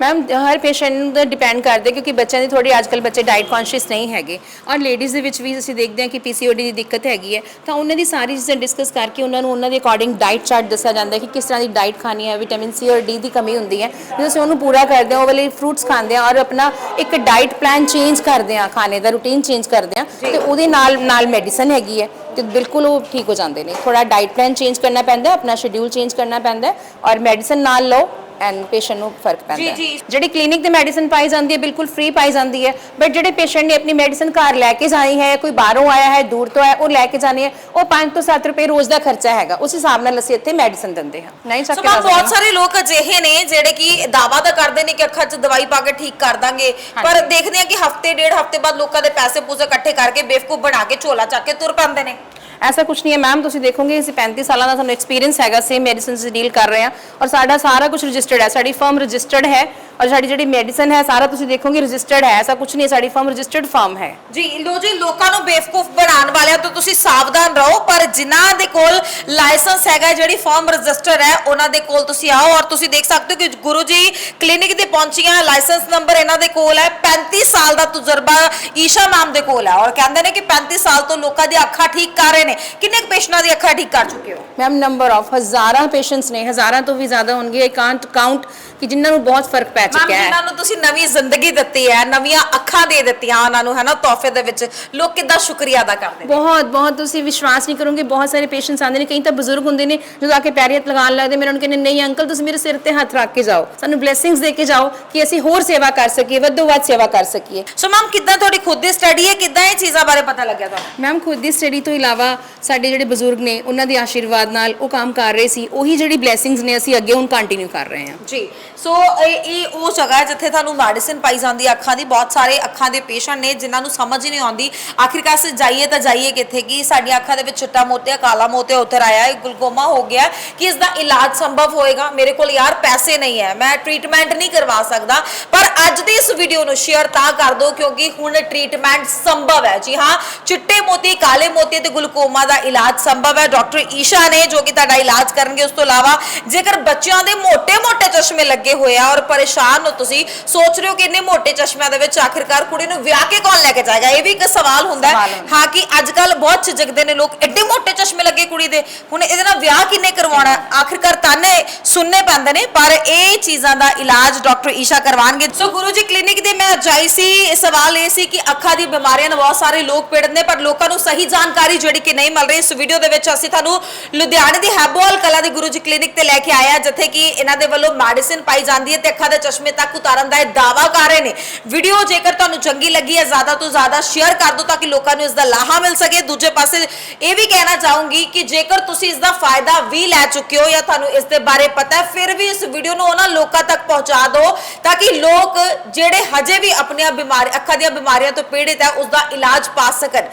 ਮੈਮ ਹਰ ਪੇਸ਼ੈਂਟ ਨੂੰ ਤਾਂ ਡਿਪੈਂਡ ਕਰਦੇ ਕਿਉਂਕਿ ਬੱਚਿਆਂ ਦੀ ਥੋੜੀ ਅੱਜਕੱਲ ਬੱਚੇ ਡਾਈਟ ਕੌਨਸ਼ੀਅਸ ਨਹੀਂ ਹੈਗੇ। ਔਰ ਲੇਡੀਜ਼ ਦੇ ਵਿੱਚ ਵੀ ਅਸੀਂ ਦੇਖਦੇ ਹਾਂ ਕਿ ਪੀਸੀਓਡੀ ਦੀ ਦਿੱਕਤ ਹੈਗੀ ਹੈ। ਤਾਂ ਉਹਨਾਂ ਦੀ ਸਾਰੀ ਚੀਜ਼ਾਂ ਡਿਸਕਸ ਕਰਕੇ ਉਹਨਾਂ ਨੂੰ ਉਹਨਾਂ ਦੇ ਅਕੋਰਡਿੰਗ ਡਾਈਟ ਚਾਰਟ ਦੱਸਿਆ ਜਾਂਦਾ ਕਿ ਕਿਸ ਤਰ੍ਹਾਂ ਦੀ ਡਾਈਟ ਖਾਣੀ ਹੈ ਵਿਟਾਮਿਨ ਸੀ ਔਰ ਡੀ ਦੀ ਕਮੀ ਹੁੰਦੀ ਹੈ। ਜਦੋਂ ਅਸੀਂ ਉਹਨੂੰ ਪੂਰਾ ਕਰਦੇ ਹਾਂ ਉਹ ਵਾਲੇ ਫਰੂਟਸ ਖਾਂਦੇ ਹਾਂ ਔਰ ਆਪਣਾ ਇੱਕ ਡਾਈਟ ਪਲਾਨ ਚੇਂਜ ਕਰਦੇ ਹਾਂ ਖਾਣੇ ਦਾ ਰੂਟੀਨ ਚੇਂਜ ਕਰਦੇ ਹਾਂ ਤੇ ਉਹਦੇ ਨਾਲ ਨਾਲ ਮੈਡੀਸਨ ਹੈਗੀ ਹੈ ਤੇ ਬਿਲਕੁਲ ਉਹ ਠੀਕ ਹੋ ਜਾਂਦੇ ਨੇ। ਥੋੜਾ ਡਾਈਟ ਪਲਾਨ ਚੇਂਜ ਕਰਨਾ ਪੈਂਦਾ ਆਪਣਾ ਸ਼ਡਿਊਲ ਚੇਂਜ ਕਰਨਾ ਪੈਂਦਾ ਔਰ ਮੈਡੀਸਨ ਨਾਲ ਲਓ। ਐਂਡ ਪੇਸ਼ੈਂਟ ਨੂੰ ਫ਼ਰਕ ਪੈਂਦਾ ਹੈ। ਜੀ, ਜੀ। ਜਿਹੜੀ ਕਲੀਨਿਕ ਤੇ ਮੈਡੀਸਨ ਪਾਈ ਜਾਂਦੀ ਹੈ ਬਿਲਕੁਲ ਫ੍ਰੀ ਪਾਈ ਜਾਂਦੀ ਹੈ। ਬਟ ਜਿਹੜੇ ਪੇਸ਼ੈਂਟ ਨੇ ਆਪਣੀ ਮੈਡੀਸਨ ਘਰ ਲੈ ਕੇ ਜਾਣੀ ਹੈ ਕੋਈ ਬਾਹਰੋਂ ਆਇਆ ਹੈ ਦੂਰ ਤੋਂ ਆਇਆ ਉਹ ਲੈ ਕੇ ਜਾਣੀ ਹੈ ਉਹ 5 ਤੋਂ 7 ਰੁਪਏ ਰੋਜ਼ ਦਾ ਖਰਚਾ ਹੈਗਾ। ਉਸ ਹਿਸਾਬ ਨਾਲ ਅਸੀਂ ਇੱਥੇ ਮੈਡੀਸਨ ਦਿੰਦੇ ਹਾਂ। ਨਹੀਂ ਸੋ ਬਹੁਤ ਸਾਰੇ ਲੋਕ ਅਜਿਹੇ ਨੇ ਜਿਹੜੇ ਕਿ ਦਾਵਾ ਤਾਂ ਕਰਦੇ ਨੇ ਕਿ ਅੱਖਾਂ 'ਚ ਦਵਾਈ ਪਾ ਕੇ ਠੀਕ ਕਰ ਦਾਂਗੇ। ਪਰ ਦੇਖਦੇ ਆ ਕਿ ਹਫ਼ਤੇ ਡੇਢ ਹਫ਼ਤੇ ਬਾਅਦ ਲੋਕਾਂ ਦੇ ਪੈਸੇ ਪੂਸੇ ਇਕੱਠੇ ਕਰਕੇ ਬੇਵਕੂਫ ਬਣਾ ਕੇ ਝੋਲਾ ਚੱਕ ਕੇ ਤੁਰ ਪੈਂਦੇ ਨੇ। ਐਸਾ ਕੁਝ ਨਹੀਂ ਹੈ ਮੈਮ ਤੁਸੀਂ ਦੇਖੋਗੇ ਅਸੀਂ 35 ਸਾਲਾਂ ਦਾ ਸਾਨੂੰ ਐਕਸਪੀਰੀਅੰਸ ਹੈਗਾ ਸੇਮ ਮੈਡੀਸਿਨ ਡੀਲ ਕਰ ਰਹੇ ਹਾਂ ਔਰ ਸਾਡਾ ਸਾਰਾ ਕੁਝ ਰਜਿਸਟਰਡ ਹੈ ਸਾਡੀ ਫਰਮ ਰਜਿਸਟਰਡ ਹੈ ਔਰ ਸਾਡੀ ਜਿਹੜੀ ਮੈਡੀਸਨ ਹੈ ਸਾਰਾ ਤੁਸੀਂ ਦੇਖੋਗੇ ਰਜਿਸਟਰਡ ਹੈ ਐਸਾ ਕੁਝ ਨਹੀਂ ਸਾਡੀ ਫਰਮ ਰਜਿਸਟਰਡ ਫਰਮ ਹੈ ਜੀ ਲੋ ਜੀ ਲੋਕਾਂ ਨੂੰ ਬੇਵਕੂਫ ਬਣਾਉਣ ਵਾਲਿਆਂ ਤੋਂ ਤੁਸੀਂ ਸਾਵਧਾਨ ਰਹੋ ਪਰ ਜਿਨ੍ਹਾਂ ਦੇ ਕੋਲ ਲਾਇਸੈਂਸ ਹੈਗਾ ਜਿਹੜੀ ਫਰਮ ਰਜਿਸਟਰ ਹੈ ਉਹਨਾਂ ਦੇ ਕੋਲ ਤੁਸੀਂ ਆਓ ਔਰ ਤੁਸੀਂ ਦੇਖ ਸਕਦੇ ਹੋ ਕਿ ਗੁਰੂ ਜੀ ਕਲੀਨਿਕ ਤੇ ਪਹੁੰਚੀਆਂ ਲਾਇਸੈਂਸ ਨੰਬਰ ਇਹਨਾਂ ਦੇ ਕੋਲ ਹੈ 35 ਸਾਲ ਦਾ ਤਜਰਬਾ ਈਸ਼ਾ ਨਾਮ ਦੇ ਕੋਲ ਹੈ ਔਰ ਕਹਿੰਦੇ ਨੇ ਕਿ 35 ਸਾਲ ਤੋਂ ਲੋਕਾਂ ਦੀ ਅੱਖਾਂ ਠੀਕ ਕਰ ਰਹੇ ਨੇ। ਕਿੰਨੇ ਪੇਸ਼ੈਂਟਾਂ ਦੀ ਅੱਖਾਂ ਠੀਕ ਕਰ ਚੁੱਕੇ ਹੋ? ਮੈਮ ਨੰਬਰ ਆਫ ਹਜ਼ਾਰਾਂ ਪੇਸ਼ੈਂਟਸ ਨੇ। ਹਜ਼ਾਰਾਂ ਤੋਂ ਵੀ ਜ਼ਿਆਦਾ ਹੋਣਗੇ। ਆਈ ਕਾਂਟ ਕਾਊਂਟ ਕਿ ਜਿਨ੍ਹਾਂ ਨੂੰ ਬਹੁਤ ਫ਼ਰਕ ਪੈ ਮੈਮ ਚੁੱਕਿਆ ਹੈ। ਜਿਨ੍ਹਾਂ ਨੂੰ ਤੁਸੀਂ ਨਵੀਂ ਜ਼ਿੰਦਗੀ ਦਿੱਤੀ ਹੈ ਨਵੀਆਂ ਅੱਖਾਂ ਦੇ ਦਿੱਤੀਆਂ ਉਹਨਾਂ ਨੂੰ ਹੈ ਨਾ ਤੋਹਫੇ ਦੇ ਵਿੱਚ। ਲੋਕ ਕਿੱਦਾਂ ਸ਼ੁਕਰੀਆ ਅਦਾ ਕਰਦੇ ਨੇ? ਬਹੁਤ ਬਹੁਤ ਤੁਸੀਂ ਵਿਸ਼ਵਾਸ ਨਹੀਂ ਕਰੋਗੇ ਬਹੁਤ ਸਾਰੇ ਪੇਸ਼ੈਂਟਸ ਆਉਂਦੇ ਨੇ ਕਈ ਤਾਂ ਬਜ਼ੁਰਗ ਹੁੰਦੇ ਨੇ ਜਦੋਂ ਆ ਕੇ ਪੈਰੀ ਹੱਥ ਲਗਾਉਣ ਲੱਗਦੇ ਮੇਰੇ ਉਹਨਾਂ ਕਹਿੰਦੇ ਨਹੀਂ ਅੰਕਲ ਤੁਸੀਂ ਮੇਰੇ ਸਿਰ ਤੇ ਹੱਥ ਰੱਖ ਕੇ ਜਾਓ। ਸਾਨੂੰ ਬਲੇਸਿੰਗਸ ਦੇ ਕੇ ਜਾਓ ਕਿ ਅਸੀਂ ਹੋਰ ਸੇਵਾ ਕਰ ਸਕੀਏ ਵੱਧੋ ਵੱਧ ਸੇਵਾ ਕਰ ਸਕੀਏ। ਸੋ ਮੈਮ ਕਿੱਦਾਂ ਤੁਹਾਡੀ ਖੁਦ ਦੀ ਸਟੱਡੀ ਹੈ? ਕਿੱਦਾਂ ਇਹ ਚੀਜ਼ਾਂ ਬਾਰੇ ਪਤਾ ਲੱਗਿਆ ਤੁਹਾਨੂੰ? ਮੈਮ ਖੁਦ ਦੀ ਸਟੱਡੀ ਤੋਂ ਇਲਾਵਾ ਸਾਡੇ ਜਿਹੜੇ ਬਜ਼ੁਰਗ ਨੇ ਉਹਨਾਂ ਦੇ ਆਸ਼ੀਰਵਾਦ ਨਾਲ ਉਹ ਕੰਮ ਕਰ ਰਹੇ ਸੀ। ਉਹੀ ਜਿਹੜੀ ਬਲੇਸਿੰਗਸ ਨੇ ਅਸੀਂ ਅੱਗੇ ਹੁਣ ਕੰਟੀਨਿਊ ਕਰ ਰਹੇ ਹਾਂ। ਜੀ। ਸੋ ਇਹ ਇਹ ਉਹ ਜਗ੍ਹਾ ਜਿੱਥੇ ਤੁਹਾਨੂੰ ਮੈਡੀਸਿਨ ਪਾਈ ਜਾਂਦੀ ਹੈ, ਅੱਖਾਂ ਦੀ, ਬਹੁਤ ਸਾਰੇ ਅੱਖਾਂ ਦੇ ਪੇਸ਼ੈਂਟ ਨੇ ਜਿਨ੍ਹਾਂ ਨੂੰ ਸਮਝ ਹੀ ਨਹੀਂ ਆਉਂਦੀ। ਆਖਿਰਕਾਰ ਸੇ ਜਾਈਏ ਤਾਂ ਜਾਈਏ ਕਿੱਥੇ ਕੀ? ਸਾਡੀਆਂ ਅੱਖਾਂ ਦੇ ਵਿੱਚ ਚਿੱਟਾ ਮੋਤੀਆ, ਕਾਲਾ ਮੋਤੀਆ ਉਤਰ ਆਇਆ ਹੈ ਗਲਕੋਮਾ ਹੋ ਗਿਆ ਕਿ ਇਸ ਦਾ ਇਲਾਜ ਸੰਭਵ ਹੋਏਗਾ। ਮੇਰੇ ਕੋਲ ਯਾਰ ਪੈਸੇ ਨਹੀਂ ਹੈ, ਮੈਂ ਟ੍ਰੀਟਮੈਂਟ ਨਹੀਂ ਕਰਵਾ ਸਕਦਾ। ਪਰ ਅੱਜ ਦੀ ਇਸ ਵੀਡੀਓ ਨੂੰ ਸ਼ੇਅਰ ਤਾਂ ਕਰ ਦਿਓ ਕਿਉਂਕਿ ਹੁਣ ਟ੍ਰੀਟਮੈਂਟ ਸੰਭਵ ਹੈ। ਜੀ ਹਾਂ, ਚਿੱਟੇ ਮੋਤੀ, ਕਾਲੇ ਮੋਤੀ ਤੇ ਗਲੂਕੋਮਾ ਦਾ ਇਲਾਜ ਸੰਭਵ ਹੈ। ਡਾਕਟਰ ਈਸ਼ਾ ਨੇ ਜੋ ਕਿ ਤੁਹਾਡਾ ਇਲਾਜ ਕਰਨਗੇ, ਉਸ ਤੋਂ ਇਲਾਵਾ ਜੇਕਰ ਬੱਚਿਆਂ ਦੇ ਮੋਟੇ ਮੋਟੇ ਚਸ਼ਮੇ ਲੱਗੇ ਕੇ ਹੋਇਆ ਔਰ ਪਰੇਸ਼ਾਨ ਹੋ ਤੁਸੀਂ ਸੋਚ ਰਹੇ ਹੋ ਕਿ ਇੰਨੇ ਮੋਟੇ ਚਸ਼ਮਿਆਂ ਦੇ ਵਿੱਚ ਆਖਿਰਕਾਰ ਕੁੜੀ ਨੂੰ ਵਿਆਹ ਕੇ ਕੌਣ ਲੈ ਕੇ ਜਾਏਗਾ? ਇਹ ਵੀ ਇੱਕ ਸਵਾਲ ਹੁੰਦਾ ਹਾਂ। ਕਿ ਅੱਜ ਕੱਲ ਬਹੁਤ ਝਿਜਕਦੇ ਨੇ ਲੋਕ ਐਡੇ ਮੋਟੇ ਚਸ਼ਮੇ ਲੱਗੇ ਕੁੜੀ ਦੇ। ਹੁਣ ਇਹਦੇ ਨਾਲ ਵਿਆਹ ਕਿੰਨੇ ਕਰਵਾਉਣਾ ਆਖਿਰਕਾਰ ਤਾਨੇ ਸੁਣਨੇ ਪੈਂਦੇ ਨੇ ਪਰ ਇਹ ਚੀਜ਼ਾਂ ਦਾ ਇਲਾਜ ਡਾਕਟਰ ਈਸ਼ਾ ਕਰਵਾਣਗੇ। ਸੋ ਗੁਰੂ ਜੀ ਕਲੀਨਿਕ ਦੇ ਮੈਂ ਜਾਈ ਸੀ ਸਵਾਲ ਇਹ ਸੀ ਕਿ ਅੱਖਾਂ ਦੀ ਬਿਮਾਰੀਆਂ ਨਾਲ ਬਹੁਤ ਸਾਰੇ ਲੋਕ ਪੀੜਤ ਨੇ ਪਰ ਲੋਕਾਂ ਨੂੰ ਸਹੀ ਜਾਣਕਾਰੀ ਜਿਹੜੀ ਕਿ ਨਹੀਂ ਮਿਲ ਰਹੀ ਇਸ ਵੀਡੀਓ ਦੇ ਵਿੱਚ ਅਸੀਂ ਤੁਹਾਨੂੰ ਲੁਧਿਆਣੇ ਦੀ ਹੈਬੋਲ ਕਲਾ ਦੇ ਗੁਰੂ ਜੀ ਕਲੀਨਿਕ ਤੇ ਲੈ ਕੇ ਆਇਆ ਜਿੱਥੇ ਕਿ ਇਹਨਾਂ ਦੇ ਵੱਲੋਂ ਮੈਡੀਸਿਨ ਪਾਈ ਜਾਂਦੀ ਹੈ ਤੇ ਅੱਖਾਂ ਦੇ ਚਸ਼ਮੇ ਤੱਕ ਉਤਾਰਨ ਦਾ ਇਹ ਦਾਵਾ ਕਰ ਰਹੇ ਨੇ। ਵੀਡੀਓ ਜੇਕਰ ਤੁਹਾਨੂੰ ਚੰਗੀ ਲੱਗੀ ਹੈ, ਜ਼ਿਆਦਾ ਤੋਂ ਜ਼ਿਆਦਾ ਸ਼ੇਅਰ ਕਰ ਦਿਓ ਤਾਂ ਕਿ ਲੋਕਾਂ ਨੂੰ ਇਸ ਦਾ ਲਾਹਾ ਮਿਲ ਸਕੇ। ਦੂਜੇ ਪਾਸੇ ਇਹ ਵੀ ਕਹਿਣਾ ਚਾਹੂੰਗੀ ਕਿ ਜੇਕਰ ਤੁਸੀਂ ਇਸ ਦਾ ਫਾਇਦਾ ਵੀ ਲੈ ਚੁੱਕੇ ਹੋ ਜਾਂ ਤੁਹਾਨੂੰ ਇਸ ਦੇ ਬਾਰੇ ਪਤਾ ਹੈ, ਫਿਰ ਵੀ ਇਸ ਵੀਡੀਓ ਨੂੰ ਉਹਨਾਂ ਲੋਕਾਂ ਤੱਕ ਪਹੁੰਚਾ ਦਿਓ ਤਾਂ ਕਿ ਲੋਕ ਜਿਹੜੇ ਹਜੇ ਵੀ ਆਪਣੀਆਂ ਬਿਮਾਰੀ ਅੱਖਾਂ ਦੀਆਂ ਬਿਮਾਰੀਆਂ ਤੋਂ ਪੀੜਿਤ ਹੈ, ਉਸ ਦਾ ਇਲਾਜ ਪਾ ਸਕਣ।